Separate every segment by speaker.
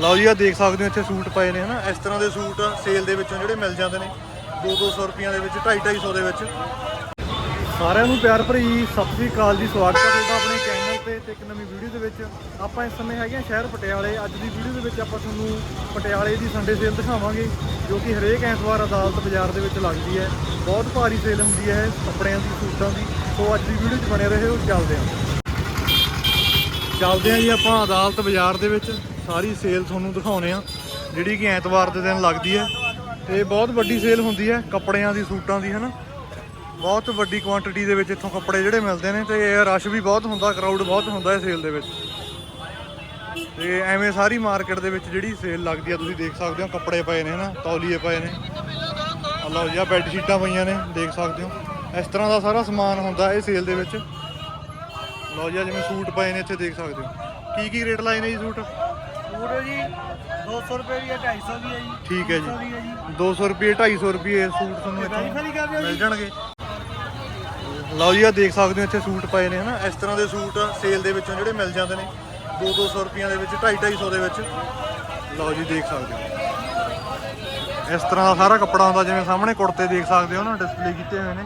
Speaker 1: ਲਓ ਜੀ ਆ ਦੇਖ ਸਕਦੇ ਹੋ, ਇੱਥੇ ਸੂਟ ਪਏ ਨੇ, ਹਨਾ? ਇਸ ਤਰ੍ਹਾਂ ਦੇ ਸੂਟ ਸੇਲ ਦੇ ਵਿੱਚੋਂ ਜਿਹੜੇ ਮਿਲ ਜਾਂਦੇ ਨੇ 2-200 ਰੁਪਈਆਂ ਦੇ ਵਿੱਚ 2.5-250 ਦੇ ਵਿੱਚ। ਸਾਰਿਆਂ ਨੂੰ ਪਿਆਰ ਭਰੀ ਸਤਿ ਸ੍ਰੀ ਅਕਾਲ ਜੀ, ਸਵਾਗਤ ਹੈ ਤੁਹਾਡਾ ਆਪਣੇ ਚੈਨਲ ਤੇ ਤੇ ਇੱਕ ਨਵੀਂ ਵੀਡੀਓ ਦੇ ਵਿੱਚ। ਆਪਾਂ ਇਸ ਸਮੇਂ ਹੈਗੇ ਆ ਸ਼ਹਿਰ ਪਟਿਆਲੇ। ਅੱਜ ਦੀ ਵੀਡੀਓ ਦੇ ਵਿੱਚ ਆਪਾਂ ਤੁਹਾਨੂੰ ਪਟਿਆਲੇ ਦੀ ਸੰਡੇ ਸੇਲ ਦਿਖਾਵਾਂਗੇ, ਜੋ ਕਿ ਹਰੇਕ ਐਤਵਾਰ ਅਦਾਲਤ ਬਾਜ਼ਾਰ ਦੇ ਵਿੱਚ ਲੱਗਦੀ ਹੈ। ਬਹੁਤ ਭਾਰੀ ਸੇਲ ਹੁੰਦੀ ਹੈ ਕੱਪੜਿਆਂ ਦੀ, ਸੂਟਾਂ ਦੀ। ਸੋ ਅੱਜ ਦੀ ਵੀਡੀਓ 'ਚ ਬਣੇ ਰਹੋ, ਚੱਲਦੇ ਹਾਂ। ਚੱਲਦੇ ਹਾਂ ਜੀ ਆਪਾਂ ਅਦਾਲਤ ਬਾਜ਼ਾਰ ਦੇ ਵਿੱਚ। ਸਾਰੀ ਸੇਲ ਤੁਹਾਨੂੰ ਦਿਖਾਉਨੇ ਆ, ਜਿਹੜੀ ਕਿ ਐਤਵਾਰ ਦੇ ਦਿਨ ਲੱਗਦੀ ਹੈ। ਤੇ ਬਹੁਤ ਵੱਡੀ ਸੇਲ ਹੁੰਦੀ ਹੈ, ਕੱਪੜਿਆਂ ਦੀ, ਸੂਟਾਂ ਦੀ, ਹਨਾ? ਬਹੁਤ ਵੱਡੀ ਕੁਆਂਟੀਟੀ ਦੇ ਵਿੱਚ ਇੱਥੋਂ ਕੱਪੜੇ ਜਿਹੜੇ ਮਿਲਦੇ ਨੇ, ਤੇ ਰਸ਼ ਵੀ ਬਹੁਤ ਹੁੰਦਾ ਕਰਾਊਡ ਬਹੁਤ ਹੁੰਦਾ ਹੈ ਸੇਲ ਦੇ ਵਿੱਚ। ਤੇ ਐਵੇਂ ਸਾਰੀ ਮਾਰਕੀਟ ਦੇ ਵਿੱਚ ਜਿਹੜੀ ਸੇਲ ਲੱਗਦੀ ਆ, ਤੁਸੀਂ ਦੇਖ ਸਕਦੇ ਹੋ, ਕੱਪੜੇ ਪਏ ਨੇ, ਹਨਾ? ਤੌਲੀਏ ਪਏ ਨੇ। ਆਹ ਲਓ ਜੀ ਆ ਬੈੱਡ ਸ਼ੀਟਾਂ ਪਈਆਂ ਨੇ, ਦੇਖ ਸਕਦੇ ਹੋ। ਇਸ ਤਰ੍ਹਾਂ ਦਾ ਸਾਰਾ ਸਮਾਨ ਹੁੰਦਾ ਇਹ ਸੇਲ ਦੇ ਵਿੱਚ। ਲਓ ਜੀ ਜਿਵੇਂ ਸੂਟ ਪਏ ਨੇ, ਇੱਥੇ ਦੇਖ ਸਕਦੇ ਹੋ। ਕੀ ਕੀ ਰੇਟ ਲਾਏ ਨੇ ਜੀ ਸੂਟ?
Speaker 2: ਸੂਟ ਜੀ 200 ਰੁਪਏ ਦੀ ਹੈ 250 ਦੀ ਹੈ ਜੀ।
Speaker 1: ਠੀਕ ਹੈ ਜੀ।
Speaker 2: 300 ਦੀ ਹੈ ਜੀ।
Speaker 1: 200 ਰੁਪਏ 250 ਰੁਪਏ ਸੂਟ ਤੁਹਾਨੂੰ
Speaker 2: ਵੈਰੀਫਾਈ
Speaker 1: ਇੱਥੋਂ
Speaker 2: ਕਰ ਦਿਓ
Speaker 1: ਮਿਲ
Speaker 2: ਜੀ
Speaker 1: ਜਾਣਗੇ। ਲਓ ਜੀ ਆ ਦੇਖ ਸਕਦੇ ਹੋ ਇੱਥੇ ਸੂਟ ਪਏ ਨੇ ਹਨਾ? ਇਸ ਤਰ੍ਹਾਂ ਦੇ ਸੂਟ ਸੇਲ ਦੇ ਵਿੱਚੋਂ ਜਿਹੜੇ ਮਿਲ ਜਾਂਦੇ ਨੇ 2-200 ਰੁਪਈਆਂ ਦੇ ਵਿੱਚ 2.5-250 ਦੇ ਵਿੱਚ। ਲਓ ਜੀ ਦੇਖ ਸਕਦੇ ਹੋ। ਇਸ ਤਰ੍ਹਾਂ ਦਾ ਸਾਰਾ ਕੱਪੜਾ ਹੁੰਦਾ ਜਿਵੇਂ ਸਾਹਮਣੇ ਕੁੜਤੇ ਦੇਖ ਸਕਦੇ ਹੋ ਨਾ ਡਿਸਪਲੇ ਕੀਤੇ ਹੋਏ ਨੇ।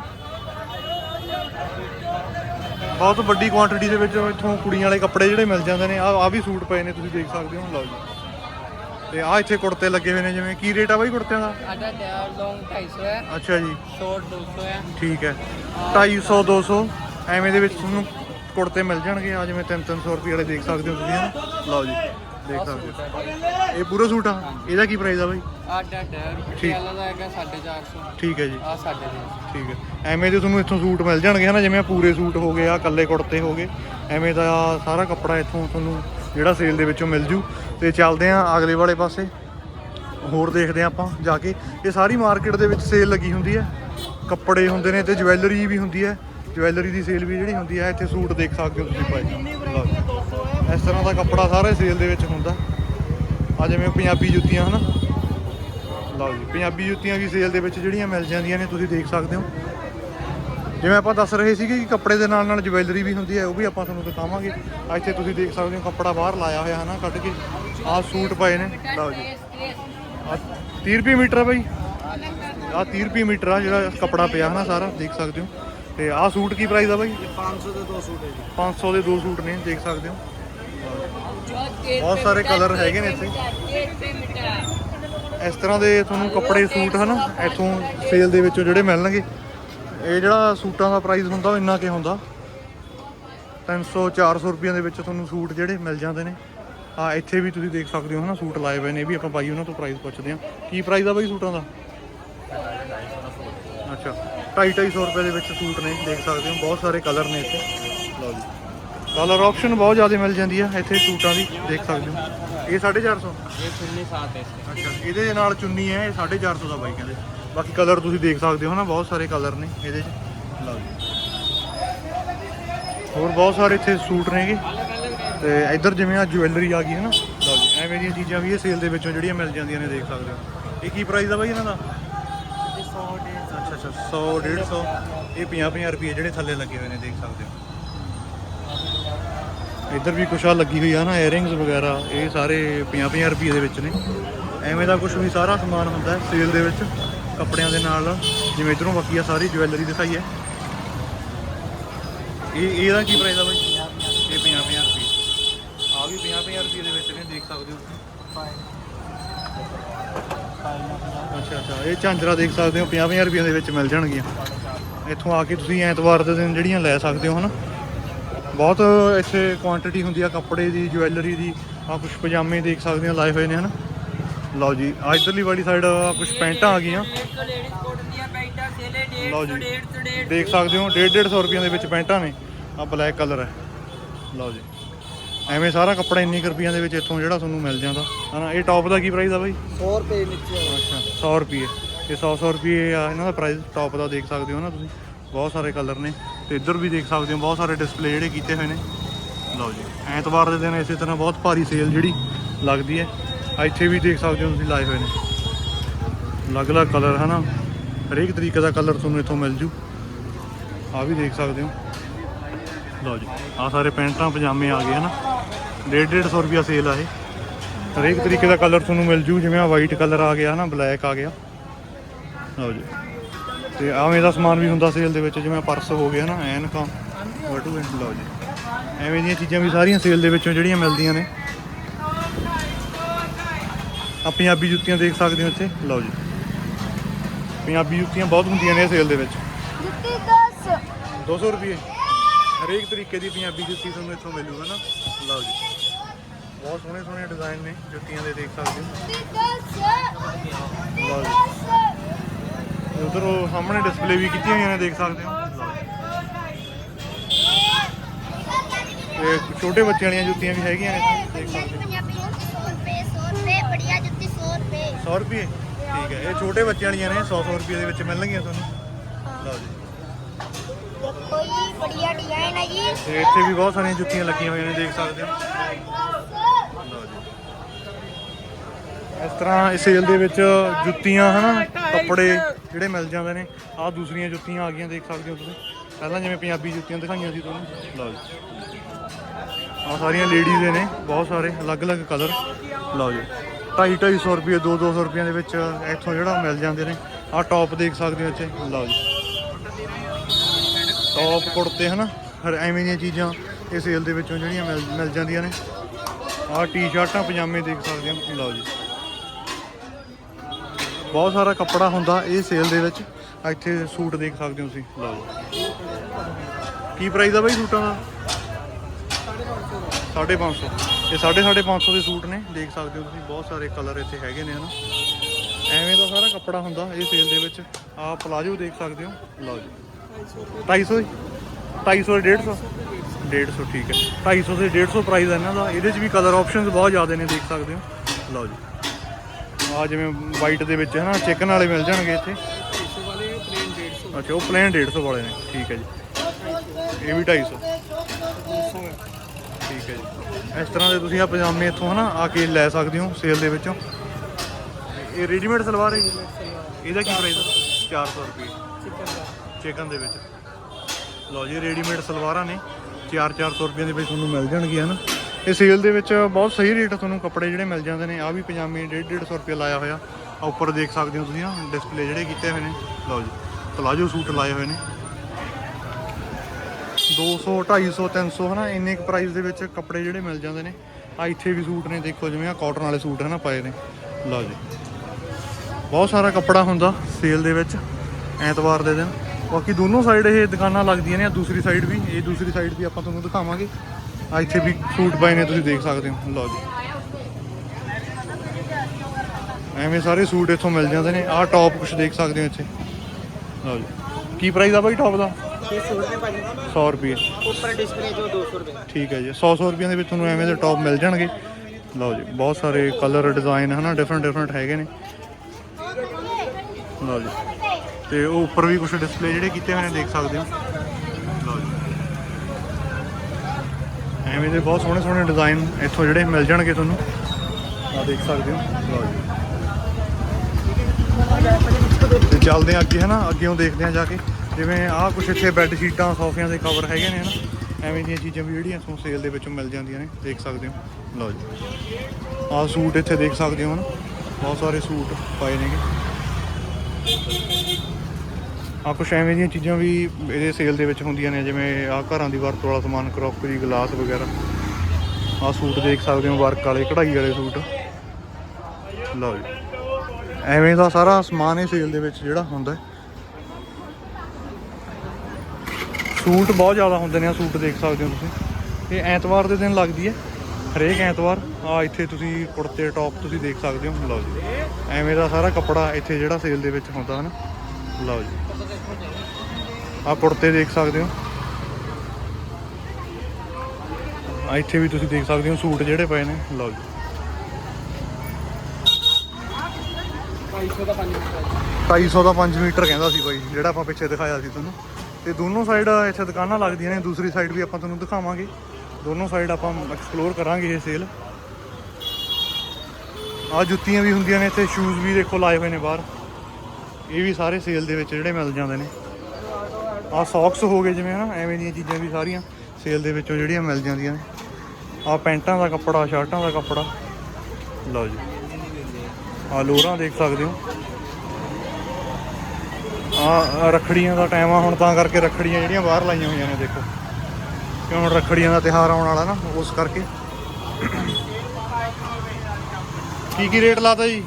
Speaker 1: ਬਹੁਤ ਵੱਡੀ ਕੁਆਂਟੀਟੀ ਦੇ ਵਿੱਚ ਇੱਥੋਂ ਕੁੜੀਆਂ ਵਾਲੇ ਕੱਪੜੇ ਜਿਹੜੇ ਮਿਲ ਜਾਂਦੇ ਨੇ ਆ ਆ ਵੀ ਸੂਟ ਪਏ ਨੇ ਤੁਸੀਂ ਦੇਖ ਸਕਦੇ ਹੋ ਲਓ ਜੀ। ਤੇ ਆ ਇੱਥੇ ਕੁੜਤੇ ਲੱਗੇ ਹੋਏ ਨੇ ਜਿਵੇਂ ਕੀ ਰੇਟ ਆ ਬਾਈ ਕੁੜਤਿਆਂ ਦਾ?
Speaker 3: ਸਾਡਾ ਲੌਂਗ 250 ਹੈ।
Speaker 1: ਅੱਛਾ ਜੀ।
Speaker 3: ਸ਼ਾਰਟ 200 ਹੈ।
Speaker 1: ਠੀਕ ਹੈ। 250 200 ਐਵੇਂ ਦੇ ਵਿੱਚ ਤੁਹਾਨੂੰ ਕੁੜਤੇ ਮਿਲ ਜਾਣਗੇ। ਆ ਜਿਵੇਂ 3-300 ਰੁਪਏ ਵਾਲੇ ਦੇਖ ਸਕਦੇ ਹੋ ਤੁਸੀਂ ਲਓ ਜੀ। ਦੇਖ ਸਕਦੇ ਹੋ। ਇਹ ਪੂਰਾ ਸੂਟ ਆ? ਇਹਦਾ ਕੀ ਪ੍ਰਾਈਸ ਆ ਬਾਈ?
Speaker 3: ਆਡਾ ਟਾਇਰ ਪਟਿਆਲਾ ਦਾ ਹੈਗਾ 450
Speaker 1: ਠੀਕ ਹੈ ਜੀ।
Speaker 3: ਆ 350
Speaker 1: ਠੀਕ ਹੈ। ਐਵੇਂ ਦੇ ਤੁਹਾਨੂੰ ਇੱਥੋਂ ਸੂਟ ਮਿਲ ਜਾਣਗੇ ਹਨਾ? ਜਿਵੇਂ ਆਹ ਪੂਰੇ ਸੂਟ ਹੋ ਗਏ ਆ ਕੱਲੇ ਕੁੜਤੇ ਹੋ ਗਏ। ਐਵੇਂ ਦਾ ਸਾਰਾ ਕੱਪੜਾ ਇੱਥੋਂ ਤੁਹਾਨੂੰ ਜਿਹੜਾ ਸੇਲ ਦੇ ਵਿੱਚੋਂ ਮਿਲ ਜੂ। ਤੇ ਚੱਲਦੇ ਆ ਅਗਲੇ ਵਾਲੇ ਪਾਸੇ। ਹੋਰ ਦੇਖਦੇ ਆ ਆਪਾਂ ਜਾ ਕੇ। ਇਹ ਸਾਰੀ ਮਾਰਕੀਟ ਦੇ ਵਿੱਚ ਸੇਲ ਲੱਗੀ ਹੁੰਦੀ ਹੈ। ਕੱਪੜੇ ਹੁੰਦੇ ਨੇ ਤੇ ਜਵੈਲਰੀ ਵੀ ਹੁੰਦੀ ਹੈ। ਜਵੈਲਰੀ ਦੀ ਸੇਲ ਵੀ ਜਿਹੜੀ ਹੁੰਦੀ ਹੈ ਇੱਥੇ ਸੂਟ ਦੇਖ ਸਕਦੇ ਹੋ ਤੁਸੀਂ ਭਾਈ। ਲਓ। ਜੀ। ਇਸ ਤਰ੍ਹਾਂ ਦਾ ਕੱਪੜਾ ਸਾਰਾ ਸੇਲ ਦੇ ਵਿੱਚ ਹੁੰਦਾ। ਆ ਜਿਵੇਂ ਪੰਜਾਬੀ ਜੁੱਤੀਆਂ ਹਨਾ? ਲਓ ਜੀ ਪੰਜਾਬੀ ਜੁੱਤੀਆਂ ਵੀ ਸੇਲ ਦੇ ਵਿੱਚ ਜਿਹੜੀਆਂ ਮਿਲ ਜਾਂਦੀਆਂ ਨੇ ਤੁਸੀਂ ਦੇਖ ਸਕਦੇ ਹੋ। ਜਿਵੇਂ ਆਪਾਂ ਦੱਸ ਰਹੇ ਸੀਗੇ ਕਿ ਕੱਪੜੇ ਦੇ ਨਾਲ ਨਾਲ ਜਵੈਲਰੀ ਵੀ ਹੁੰਦੀ ਹੈ ਉਹ ਵੀ ਆਪਾਂ ਤੁਹਾਨੂੰ ਦਿਖਾਵਾਂਗੇ। ਆ ਇੱਥੇ ਤੁਸੀਂ ਦੇਖ ਸਕਦੇ ਹੋ ਕੱਪੜਾ ਬਾਹਰ ਲਾਇਆ ਹੋਇਆ ਹਨਾ ਕੱਢ ਕੇ। ਆਹ ਸੂਟ ਪਏ ਨੇ ਲਓ ਜੀ। ਆਹ 30 ਰੁਪਏ ਮੀਟਰ ਆ ਬਾਈ। ਆਹ 30 ਰੁਪਏ ਮੀਟਰ ਆ ਜਿਹੜਾ ਕੱਪੜਾ ਪਿਆ ਹਨਾ ਸਾਰਾ ਦੇਖ ਸਕਦੇ ਹੋ। ਤੇ ਆਹ ਸੂਟ ਕੀ ਪ੍ਰਾਈਸ ਆ ਬਾਈ?
Speaker 2: 500 ਦੇ ਦੋ ਸੂਟ ਹੈ ਜੀ।
Speaker 1: 500 ਦੇ ਦੋ ਸੂਟ ਨੇ ਦੇਖ ਸਕਦੇ ਹੋ। ਬਹੁਤ ਸਾਰੇ ਕਲਰ ਹੈਗੇ ਨੇ ਇੱਥੇ। ਇਸ ਤਰ੍ਹਾਂ ਦੇ ਤੁਹਾਨੂੰ ਕੱਪੜੇ ਸੂਟ ਹਨਾ? ਇੱਥੋਂ ਸੇਲ ਦੇ ਵਿੱਚੋਂ ਜਿਹੜੇ ਮਿਲਣਗੇ। ਇਹ ਜਿਹੜਾ ਸੂਟਾਂ ਦਾ ਪ੍ਰਾਈਸ ਹੁੰਦਾ ਉਹ ਇੰਨਾ ਕਿ ਹੁੰਦਾ। 300 400 ਰੁਪਈਆਂ ਦੇ ਵਿੱਚ ਤੁਹਾਨੂੰ ਸੂਟ ਜਿਹੜੇ ਮਿਲ ਜਾਂਦੇ ਨੇ। ਆ ਇੱਥੇ ਵੀ ਤੁਸੀਂ ਦੇਖ ਸਕਦੇ ਹੋ ਹਨਾ? ਸੂਟ ਲਾਏ ਹੋਏ ਨੇ ਇਹ ਵੀ ਆਪਾਂ ਬਾਈ ਉਹਨਾਂ ਤੋਂ ਪ੍ਰਾਈਸ ਪੁੱਛਦੇ ਹਾਂ। ਕੀ ਪ੍ਰਾਈਸ ਆ ਬਾਈ ਸੂਟਾਂ ਦਾ? ਅੱਛਾ 250 ਰੁਪਏ ਦੇ ਵਿੱਚ ਸੂਟ ਨੇ ਦੇਖ ਸਕਦੇ ਹੋ ਬਹੁਤ ਸਾਰੇ ਕਲਰ ਨੇ ਇੱਥੇ। ਲਓ ਜੀ। ਕਲਰ ਆਪਸ਼ਨ ਬਹੁਤ ਜ਼ਿਆਦਾ ਮਿਲ ਜਾਂਦੀ ਆ ਇੱਥੇ ਸੂਟਾਂ ਦੀ ਦੇਖ ਸਕਦੇ ਹੋ। ਇਹ 450
Speaker 3: ਇਹ ਸੁਣਨੀ ਸਾਥ ਹੈ
Speaker 1: ਅੱਛਾ ਇਹਦੇ ਨਾਲ ਚੁੰਨੀ ਹੈ ਇਹ 450 ਦਾ ਬਾਈ ਕਹਿੰਦੇ। ਬਾਕੀ ਕਲਰ ਤੁਸੀਂ ਦੇਖ ਸਕਦੇ ਹੋ ਨਾ ਬਹੁਤ ਸਾਰੇ ਕਲਰ ਨੇ ਇਹਦੇ 'ਚ। ਲਓ ਜੀ। ਹੋਰ ਬਹੁਤ ਸਾਰੇ ਇੱਥੇ ਸੂਟ ਨੇਗੇ। ਤੇ ਇੱਧਰ ਜਿਵੇਂ ਆ ਜੁਐਲਰੀ ਆ ਗਈ ਹੈ ਨਾ ਲਓ ਜੀ ਐਵੇਂ ਦੀਆਂ ਚੀਜ਼ਾਂ ਵੀ ਇਹ ਸੇਲ ਦੇ ਵਿੱਚੋਂ ਜਿਹੜੀਆਂ ਮਿਲ ਜਾਂਦੀਆਂ ਨੇ ਦੇਖ ਸਕਦੇ ਹੋ। ਇਹ ਕੀ ਪ੍ਰਾਈਸ ਆ ਬਾਈ ਇਹਨਾਂ ਦਾ?
Speaker 2: ਇਹ 100 ਦੇ
Speaker 1: ਅੱਛਾ ਅੱਛਾ 100 150 ਇਹ 50 50 ਰੁਪਏ ਜਿਹੜੇ ਥੱਲੇ ਲੱਗੇ ਹੋਏ ਨੇ ਦੇਖ ਸਕਦੇ ਹੋ। ਇੱਧਰ ਵੀ ਕੁਛ ਆ, ਲੱਗੀ ਹੋਈ ਆ ਨਾ ਇਅਰਿੰਗਸ ਵਗੈਰਾ, ਇਹ ਸਾਰੇ 50 50 ਰੁਪਏ ਦੇ ਵਿੱਚ ਨੇ। ਐਵੇਂ ਦਾ ਕੁਝ ਵੀ ਸਾਰਾ ਸਮਾਨ ਹੁੰਦਾ ਸੇਲ ਦੇ ਵਿੱਚ, ਕੱਪੜਿਆਂ ਦੇ ਨਾਲ। ਜਿਵੇਂ ਇਧਰੋਂ ਬਾਕੀ ਆ, ਸਾਰੀ ਜਵੈਲਰੀ ਦਿਖਾਈ ਹੈ। ਇਹ ਇਹਦਾ ਕੀ ਪ੍ਰਾਈਸ ਆ ਬਾਈ? ਇਹ 50 50 ਰੁਪਏ ਆ ਵੀ 50 50 ਰੁਪਏ ਦੇ ਵਿੱਚ ਨੇ, ਦੇਖ ਸਕਦੇ ਹੋ ਅੱਛਾ ਅੱਛਾ, ਇਹ ਝਾਂਜਰਾ ਦੇਖ ਸਕਦੇ ਹੋ 50 50 ਰੁਪਏ ਦੇ ਵਿੱਚ ਮਿਲ ਜਾਣਗੀਆਂ। ਇੱਥੋਂ ਆ ਕੇ ਤੁਸੀਂ ਐਤਵਾਰ ਦੇ ਦਿਨ ਜਿਹੜੀਆਂ ਲੈ ਸਕਦੇ ਹੋ, ਹਨਾ? ਬਹੁਤ ਇੱਥੇ ਕੁਆਂਟੀਟੀ ਹੁੰਦੀ ਆ ਕੱਪੜੇ ਦੀ ਜਵੈਲਰੀ ਦੀ ਆ ਕੁਝ ਪਜਾਮੇ ਦੇਖ ਸਕਦੇ ਹੋ ਲਾਏ ਹੋਏ ਨੇ ਹਨਾ? ਲਓ ਜੀ ਆ ਇਧਰਲੀ ਵਾਲੀ ਸਾਈਡ ਆ ਕੁਝ ਪੈਂਟਾਂ ਆ ਗਈਆਂ। ਲਓ ਜੀ
Speaker 3: 150 150
Speaker 1: ਦੇਖ ਸਕਦੇ ਹੋ 1.5 150 ਰੁਪਏ ਦੇ ਵਿੱਚ ਪੈਂਟਾਂ ਨੇ ਆ ਬਲੈਕ ਕਲਰ ਹੈ ਲਓ ਜੀ ਐਵੇਂ ਸਾਰਾ ਕੱਪੜਾ ਇੰਨੀ ਰੁਪਈਆਂ ਦੇ ਵਿੱਚ ਇੱਥੋਂ ਜਿਹੜਾ ਤੁਹਾਨੂੰ ਮਿਲ ਜਾਂਦਾ ਹਨਾ? ਇਹ ਟੌਪ ਦਾ ਕੀ ਪ੍ਰਾਈਸ ਆ ਬਾਈ?
Speaker 2: 100 ਰੁਪਏ ਨੀਚੇ
Speaker 1: ਅੱਛਾ 100 ਰੁਪਏ ਇਹ 100 100 ਰੁਪਏ ਆ ਇਹਨਾਂ ਦਾ ਪ੍ਰਾਈਸ ਟੌਪ ਦਾ ਦੇਖ ਸਕਦੇ ਹੋ ਨਾ ਤੁਸੀਂ? ਬਹੁਤ ਸਾਰੇ ਕਲਰ ਨੇ ਤੇ ਇੱਧਰ ਵੀ ਦੇਖ ਸਕਦੇ ਹੋ ਬਹੁਤ ਸਾਰੇ ਡਿਸਪਲੇ ਜਿਹੜੇ ਕੀਤੇ ਹੋਏ ਨੇ। ਲਓ ਜੀ, ਐਤਵਾਰ ਦੇ ਦਿਨ ਇਸੇ ਤਰ੍ਹਾਂ ਬਹੁਤ ਭਾਰੀ ਸੇਲ ਜਿਹੜੀ ਲੱਗਦੀ ਹੈ। ਇੱਥੇ ਵੀ ਦੇਖ ਸਕਦੇ ਹੋ ਤੁਸੀਂ ਲਾਏ ਹੋਏ ਨੇ। ਅਲੱਗ-ਅਲੱਗ ਕਲਰ, ਹਨਾ? ਹਰੇਕ ਤਰੀਕੇ ਦਾ ਕਲਰ ਤੁਹਾਨੂੰ ਇੱਥੋਂ ਮਿਲ ਜੂ। ਆ ਵੀ ਦੇਖ ਸਕਦੇ ਹੋ। ਲਓ ਜੀ ਆ ਸਾਰੇ ਪੈਂਟਾਂ, ਪਜਾਮੇ ਆ ਗਏ, ਹਨਾ? 1.5 150 ਰੁਪਿਆ ਸੇਲ ਆ ਇਹ। ਹਰੇਕ ਤਰੀਕੇ ਦਾ ਕਲਰ ਤੁਹਾਨੂੰ ਮਿਲ ਜੂ, ਜਿਵੇਂ ਆ ਵਾਈਟ ਕਲਰ ਆ ਗਿਆ ਨਾ ਬਲੈਕ ਆ ਗਿਆ। ਲਓ ਜੀ। ਤੇ ਆਵੇਂ ਦਾ ਸਮਾਨ ਵੀ ਹੁੰਦਾ ਸੇਲ ਦੇ ਵਿੱਚ ਜਿਵੇਂ ਪਰਸ ਹੋ ਗਿਆ ਨਾ ਐਨਕਾਂ ਵਟੂ ਲਓ ਜੀ। ਐਵੇਂ ਦੀਆਂ ਚੀਜ਼ਾਂ ਵੀ ਸਾਰੀਆਂ ਸੇਲ ਦੇ ਵਿੱਚੋਂ ਜਿਹੜੀਆਂ ਮਿਲਦੀਆਂ ਨੇ। ਆ ਪੰਜਾਬੀ ਜੁੱਤੀਆਂ ਦੇਖ ਸਕਦੇ ਹੋ ਇੱਥੇ ਲਓ ਜੀ। ਪੰਜਾਬੀ ਜੁੱਤੀਆਂ ਬਹੁਤ ਹੁੰਦੀਆਂ ਨੇ ਸੇਲ ਦੇ ਵਿੱਚ।
Speaker 4: ਜੁੱਤੀ 10
Speaker 1: 200 ਰੁਪਏ। ਹਰੇਕ ਤਰੀਕੇ ਦੀ ਪੰਜਾਬੀ ਜੁੱਤੀ ਤੁਹਾਨੂੰ ਇੱਥੋਂ ਮਿਲੂਗਾ ਨਾ। ਲਓ ਜੀ। ਬਹੁਤ ਸੋਹਣੇ ਸੋਹਣੇ ਡਿਜ਼ਾਈਨ ਨੇ ਜੁੱਤੀਆਂ ਦੇ ਦੇਖ ਸਕਦੇ ਹੋ।
Speaker 4: ਜੁੱਤੀ 10
Speaker 1: ਲਓ ਜੀ। ਉਧਰ ਉਹ ਸਾਹਮਣੇ ਡਿਸਪਲੇ ਵੀ ਕੀਤੀਆਂ ਹੋਈਆਂ ਨੇ, ਦੇਖ ਸਕਦੇ ਹੋ। ਲਓ ਛੋਟੇ ਬੱਚਿਆਂ ਵਾਲੀਆਂ ਜੁੱਤੀਆਂ ਵੀ ਹੈਗੀਆਂ ਨੇ, ਦੇਖ ਸਕਦੇ ਹੋ।
Speaker 4: ਪੰਜਾਬੀ ਜੁੱਤੀ 100 ਰੁਪਏ? 100 ਰੁਪਏ ਬੜੀਆ ਜੁੱਤੀ 100 ਰੁਪਏ
Speaker 1: 100 ਰੁਪਏ ਠੀਕ ਹੈ, ਇਹ ਛੋਟੇ ਬੱਚਿਆਂ ਵਾਲੀਆਂ ਨੇ 100 100 ਰੁਪਏ ਦੇ ਵਿੱਚ ਮਿਲਣਗੀਆਂ ਤੁਹਾਨੂੰ। ਲਓ ਜੀ।
Speaker 4: ਦੇਖੋ ਜੀ ਬੜੀਆ ਡਿਜ਼ਾਈਨ ਹੈ ਜੀ
Speaker 1: ਤੇ ਇੱਥੇ ਵੀ ਬਹੁਤ ਸਾਰੀਆਂ ਜੁੱਤੀਆਂ ਲੱਗੀਆਂ ਹੋਈਆਂ ਨੇ, ਦੇਖ ਸਕਦੇ ਹੋ। ਲਓ ਜੀ। ਇਸ ਤਰ੍ਹਾਂ ਇਸ ਸੇਲ ਦੇ ਵਿੱਚ ਜੁੱਤੀਆਂ, ਹਨਾ, ਕੱਪੜੇ ਜਿਹੜੇ ਮਿਲ ਜਾਂਦੇ ਨੇ ਆਹ ਦੂਸਰੀਆਂ ਜੁੱਤੀਆਂ ਆ ਗਈਆਂ ਦੇਖ ਸਕਦੇ ਹੋ ਤੁਸੀਂ। ਪਹਿਲਾਂ ਜਿਵੇਂ ਪੰਜਾਬੀ ਜੁੱਤੀਆਂ ਦਿਖਾਈਆਂ ਸੀ ਤੁਹਾਨੂੰ। ਲਓ ਜੀ। ਆਹ ਸਾਰੀਆਂ ਲੇਡੀਜ਼ ਦੇ ਨੇ ਬਹੁਤ ਸਾਰੇ ਅਲੱਗ-ਅਲੱਗ ਕਲਰ ਲਓ ਜੀ। 2.5 250 ਰੁਪਏ 2 200 ਰੁਪਏ ਦੇ ਵਿੱਚ ਇੱਥੋਂ ਜਿਹੜਾ ਮਿਲ ਜਾਂਦੇ ਨੇ। ਆਹ ਟੌਪ ਦੇਖ ਸਕਦੇ ਹੋ ਇੱਥੇ। ਲਓ ਜੀ। ਟੌਪ ਕੁੜਤੇ ਹਨਾ? ਹਰ ਐਵੇਂ ਦੀਆਂ ਚੀਜ਼ਾਂ ਇਹ ਸੇਲ ਦੇ ਵਿੱਚੋਂ ਜਿਹੜੀਆਂ ਮਿਲ ਮਿਲ ਜਾਂਦੀਆਂ ਨੇ। ਆਹ ਟੀ-ਸ਼ਰਟਾਂ ਪਜਾਮੇ ਦੇਖ ਸਕਦੇ ਹੋ। ਲਓ ਜੀ। ਬਹੁਤ ਸਾਰਾ ਕੱਪੜਾ ਹੁੰਦਾ ਇਹ ਸੇਲ ਦੇ ਵਿੱਚ। ਇੱਥੇ ਸੂਟ ਦੇਖ ਸਕਦੇ ਹੋ ਤੁਸੀਂ। ਲਓ ਜੀ। ਕੀ ਪ੍ਰਾਈਸ ਆ ਬਾਈ ਸੂਟਾਂ ਦਾ? 550 ਇਹ 550 ਦੇ ਸੂਟ ਨੇ। ਦੇਖ ਸਕਦੇ ਹੋ ਤੁਸੀਂ, ਬਹੁਤ ਸਾਰੇ ਕਲਰ ਇੱਥੇ ਹੈਗੇ ਨੇ, ਹਨਾ? ਐਵੇਂ ਦਾ ਸਾਰਾ ਕੱਪੜਾ ਹੁੰਦਾ ਇਹ ਸੇਲ ਦੇ ਵਿੱਚ। ਆਹ ਪਲਾਜੋ ਦੇਖ ਸਕਦੇ ਹੋ। ਲਓ ਜੀ। 250 250 150 150 ਠੀਕ ਹੈ। 250 ਦੇ 150 ਪ੍ਰਾਈਸ ਹੈ ਇਹਨਾਂ ਦਾ। ਇਹਦੇ 'ਚ ਵੀ ਕਲਰ ਆਪਸ਼ਨਸ ਬਹੁਤ ਜ਼ਿਆਦਾ ਨੇ, ਦੇਖ ਸਕਦੇ ਹੋ। ਲਓ ਜੀ। ਆ ਜਿਵੇਂ ਵਾਈਟ ਦੇ ਵਿੱਚ ਹੈ ਨਾ ਚਿਕਨ ਵਾਲੇ ਮਿਲ ਜਾਣਗੇ ਇੱਥੇ। ਅੱਛਾ, ਉਹ ਪਲੇਨ 150 ਵਾਲੇ ਨੇ। ਠੀਕ ਹੈ ਜੀ। ਇਹ ਵੀ 250 ਠੀਕ ਹੈ ਜੀ। ਇਸ ਤਰ੍ਹਾਂ ਦੇ ਤੁਸੀਂ ਆ ਪਜਾਮੇ ਇੱਥੋਂ ਹਨਾ, ਆ ਕੇ ਲੈ ਸਕਦੇ ਹੋ ਸੇਲ ਦੇ ਵਿੱਚੋਂ। ਇਹ ਰੈਡੀਮੇਡ ਸਲਵਾਰ ਹੈ ਜੀ? ਇਹਦਾ ਕੀ ਪ੍ਰਾਈਸ ਹੈ? 400 ਰੁਪਏ। ਚਿਕਨ ਦੇ ਵਿੱਚ। ਲਓ ਜੀ ਰੈਡੀਮੇਡ ਸਲਵਾਰਾਂ ਨੇ। 4-400 ਰੁਪਏ ਦੇ ਵਿੱਚ ਤੁਹਾਨੂੰ ਮਿਲ ਜਾਣਗੀਆਂ ਨਾ ਇਹ ਸੇਲ ਦੇ ਵਿੱਚ ਬਹੁਤ ਸਹੀ ਰੇਟ ਤੁਹਾਨੂੰ ਕੱਪੜੇ ਜਿਹੜੇ ਮਿਲ ਜਾਂਦੇ ਨੇ ਆ ਵੀ ਪਜਾਮੇ 150 ਰੁਪਏ ਲਾਇਆ ਹੋਇਆ। ਆ ਉੱਪਰ ਦੇਖ ਸਕਦੇ ਹੋ ਤੁਸੀਂ ਆ ਡਿਸਪਲੇ ਜਿਹੜੇ ਕੀਤੇ ਹੋਏ ਨੇ। ਲਓ ਜੀ ਪਲਾਜੋ ਸੂਟ ਲਾਏ ਹੋਏ ਨੇ। 200 250 300 ਹਨਾ, ਇੰਨੇ ਕੁ ਪ੍ਰਾਈਸ ਦੇ ਵਿੱਚ ਕੱਪੜੇ ਜਿਹੜੇ ਮਿਲ ਜਾਂਦੇ ਨੇ। ਆ ਇੱਥੇ ਵੀ ਸੂਟ ਨੇ, ਦੇਖੋ ਜਿਵੇਂ ਆ ਕਾਟਨ ਵਾਲੇ ਸੂਟ, ਹਨਾ, ਪਾਏ ਨੇ। ਲਓ ਜੀ। ਬਹੁਤ ਸਾਰਾ ਕੱਪੜਾ ਹੁੰਦਾ ਸੇਲ ਦੇ ਵਿੱਚ, ਐਤਵਾਰ ਦੇ ਦਿਨ। ਬਾਕੀ ਦੋਨੋਂ ਸਾਈਡ ਇਹ ਦੁਕਾਨਾਂ ਲੱਗਦੀਆਂ ਨੇ ਦੂਸਰੀ ਸਾਈਡ ਵੀ, ਇਹ ਦੂਸਰੀ ਸਾਈਡ ਵੀ ਆਪਾਂ ਤੁਹਾਨੂੰ ਦਿਖਾਵਾਂਗੇ। ਆ ਇੱਥੇ ਵੀ ਸੂਟ ਪਏ ਨੇ ਤੁਸੀਂ ਦੇਖ ਸਕਦੇ ਹੋ। ਲਓ ਜੀ। ਐਵੇਂ ਸਾਰੇ ਸੂਟ ਇੱਥੋਂ ਮਿਲ ਜਾਂਦੇ ਨੇ। ਆਹ ਟੌਪ ਕੁਝ ਦੇਖ ਸਕਦੇ ਹੋ ਇੱਥੇ। ਲਓ ਜੀ। ਕੀ ਪ੍ਰਾਈਸ ਆ ਬਾਈ ਟੌਪ ਦਾ?
Speaker 2: ਇਹ 100 ਰੁਪਏ ਭਾਜੀ।
Speaker 1: 100 ਰੁਪਏ।
Speaker 2: ਉੱਪਰ ਡਿਸਪਲੇ ਜੋ 200 ਰੁਪਏ।
Speaker 1: ਠੀਕ ਹੈ ਜੀ। 100 100 ਰੁਪਈਆਂ ਦੇ ਵਿੱਚ ਤੁਹਾਨੂੰ ਐਵੇਂ ਦੇ ਟੌਪ ਮਿਲ ਜਾਣਗੇ। ਲਓ ਜੀ। ਬਹੁਤ ਸਾਰੇ ਕਲਰ ਡਿਜ਼ਾਈਨ ਹਨਾ ਡਿਫਰੈਂਟ ਡਿਫਰੈਂਟ ਹੈਗੇ ਨੇ। ਲਓ ਜੀ। ਤੇ ਉਹ ਉੱਪਰ ਵੀ ਕੁਝ ਡਿਸਪਲੇ ਜਿਹੜੇ ਕੀਤੇ ਹੋਏ ਨੇ ਦੇਖ ਸਕਦੇ ਹੋ ਲਓ ਜੀ ਐਵੇਂ ਦੇ ਬਹੁਤ ਸੋਹਣੇ ਸੋਹਣੇ ਡਿਜ਼ਾਈਨ ਇੱਥੋਂ ਜਿਹੜੇ ਮਿਲ ਜਾਣਗੇ ਤੁਹਾਨੂੰ। ਆ ਦੇਖ ਸਕਦੇ ਹੋ। ਲਓ ਜੀ। ਤੇ ਚੱਲਦੇ ਹਾਂ ਅੱਗੇ, ਹਨਾ? ਅੱਗੇੋਂ ਦੇਖਦੇ ਹਾਂ ਜਾ ਕੇ। ਜਿਵੇਂ ਆਹ ਕੁਝ ਇੱਥੇ ਬੈੱਡ ਸ਼ੀਟਾਂ ਸੋਫਿਆਂ ਦੇ ਕਵਰ ਹੈਗੇ ਨੇ, ਹਨਾ? ਐਵੇਂ ਦੀਆਂ ਚੀਜ਼ਾਂ ਵੀ ਜਿਹੜੀਆਂ ਤੁਹਾਨੂੰ ਸੇਲ ਦੇ ਵਿੱਚੋਂ ਮਿਲ ਜਾਂਦੀਆਂ ਨੇ। ਦੇਖ ਸਕਦੇ ਹੋ। ਲਓ ਜੀ। ਆਹ ਸੂਟ ਇੱਥੇ ਦੇਖ ਸਕਦੇ ਹੋ, ਹਨਾ? ਬਹੁਤ ਸਾਰੇ ਸੂਟ ਪਾਏ ਨੇਗੇ। ਆ ਕੁਛ ਐਵੇਂ ਦੀਆਂ ਚੀਜ਼ਾਂ ਵੀ ਇਹਦੇ ਸੇਲ ਦੇ ਵਿੱਚ ਹੁੰਦੀਆਂ ਨੇ, ਜਿਵੇਂ ਆ ਘਰਾਂ ਦੀ ਵਰਤੋਂ ਵਾਲਾ ਸਮਾਨ ਕਰੋਕਰੀ ਗਲਾਸ ਵਗੈਰਾ। ਆ ਸੂਟ ਦੇਖ ਸਕਦੇ ਹੋ, ਵਰਕ ਵਾਲੇ, ਕਢਾਈ ਵਾਲੇ ਸੂਟ। ਲਓ ਜੀ। ਐਵੇਂ ਦਾ ਸਾਰਾ ਸਮਾਨ ਇਹ ਸੇਲ ਦੇ ਵਿੱਚ ਜਿਹੜਾ ਹੁੰਦਾ ਸੂਟ ਬਹੁਤ ਜ਼ਿਆਦਾ ਹੁੰਦੇ ਨੇ ਆ ਸੂਟ ਦੇਖ ਸਕਦੇ ਹੋ ਤੁਸੀਂ। ਇਹ ਐਤਵਾਰ ਦੇ ਦਿਨ ਲੱਗਦੀ ਹੈ, ਹਰੇਕ ਐਤਵਾਰ। ਆ ਇੱਥੇ ਤੁਸੀਂ ਕੁੜਤੇ, ਟੌਪ ਤੁਸੀਂ ਦੇਖ ਸਕਦੇ ਹੋ। ਲਓ ਜੀ। ਐਵੇਂ ਦਾ ਸਾਰਾ ਕੱਪੜਾ ਇੱਥੇ ਜਿਹੜਾ ਸੇਲ ਦੇ ਵਿੱਚ ਹੁੰਦਾ ਹਨ ਲਓ ਜੀ। ਆ ਕੁੜਤੇ ਦੇਖ ਸਕਦੇ ਹੋ। ਆ ਇੱਥੇ ਵੀ ਤੁਸੀਂ ਦੇਖ ਸਕਦੇ ਹੋ, ਸੂਟ ਜਿਹੜੇ ਪਏ ਨੇ। ਲਓ ਜੀ।
Speaker 2: 250 ਦਾ 5
Speaker 1: 250 ਦਾ 5 ਮੀਟਰ ਕਹਿੰਦਾ ਸੀ ਬਾਈ, ਜਿਹੜਾ ਆਪਾਂ ਪਿੱਛੇ ਦਿਖਾਇਆ ਸੀ ਤੁਹਾਨੂੰ। ਤੇ ਦੋਨੋਂ ਸਾਈਡ ਇੱਥੇ ਦੁਕਾਨਾਂ ਲੱਗਦੀਆਂ ਨੇ, ਦੂਸਰੀ ਸਾਈਡ ਵੀ ਆਪਾਂ ਤੁਹਾਨੂੰ ਦਿਖਾਵਾਂਗੇ। ਦੋਨੋਂ ਸਾਈਡ ਆਪਾਂ ਐਕਸਪਲੋਰ ਕਰਾਂਗੇ ਇਹ ਸੇਲ ਆ ਜੁੱਤੀਆਂ ਵੀ ਹੁੰਦੀਆਂ ਨੇ ਇੱਥੇ ਸ਼ੂਜ਼ ਵੀ ਦੇਖੋ ਲਾਏ ਹੋਏ ਨੇ ਬਾਹਰ। ਇਹ ਵੀ ਸਾਰੇ ਸੇਲ ਦੇ ਵਿੱਚ ਜਿਹੜੇ ਮਿਲ ਜਾਂਦੇ ਨੇ। ਆ ਸੌਕਸ ਹੋ ਗਏ ਜਿਵੇਂ, ਹਨਾ, ਐਵੇਂ ਦੀਆਂ ਚੀਜ਼ਾਂ ਵੀ ਸਾਰੀਆਂ ਸੇਲ ਦੇ ਵਿੱਚੋਂ ਜਿਹੜੀਆਂ ਮਿਲ ਜਾਂਦੀਆਂ ਨੇ। ਆ ਪੈਂਟਾਂ ਦਾ ਕੱਪੜਾ, ਸ਼ਰਟਾਂ ਦਾ ਕੱਪੜਾ। ਲਓ ਜੀ। ਆ ਲੋਰਾਂ ਦੇਖ ਸਕਦੇ ਹੋ। ਆ ਰੱਖੜੀਆਂ ਦਾ ਟਾਈਮ ਆ, ਹੁਣ ਤਾਂ ਕਰਕੇ ਰੱਖੜੀਆਂ ਜਿਹੜੀਆਂ ਬਾਹਰ ਲਾਈਆਂ ਹੋਈਆਂ ਨੇ, ਦੇਖੋ। ਕਿਉਂ ਹੁਣ ਰੱਖੜੀਆਂ ਦਾ ਤਿਹਾਰ ਆਉਣ ਵਾਲਾ ਨਾ, ਉਸ ਕਰਕੇ। ਕੀ ਕੀ ਰੇਟ ਲਾਤਾ ਜੀ?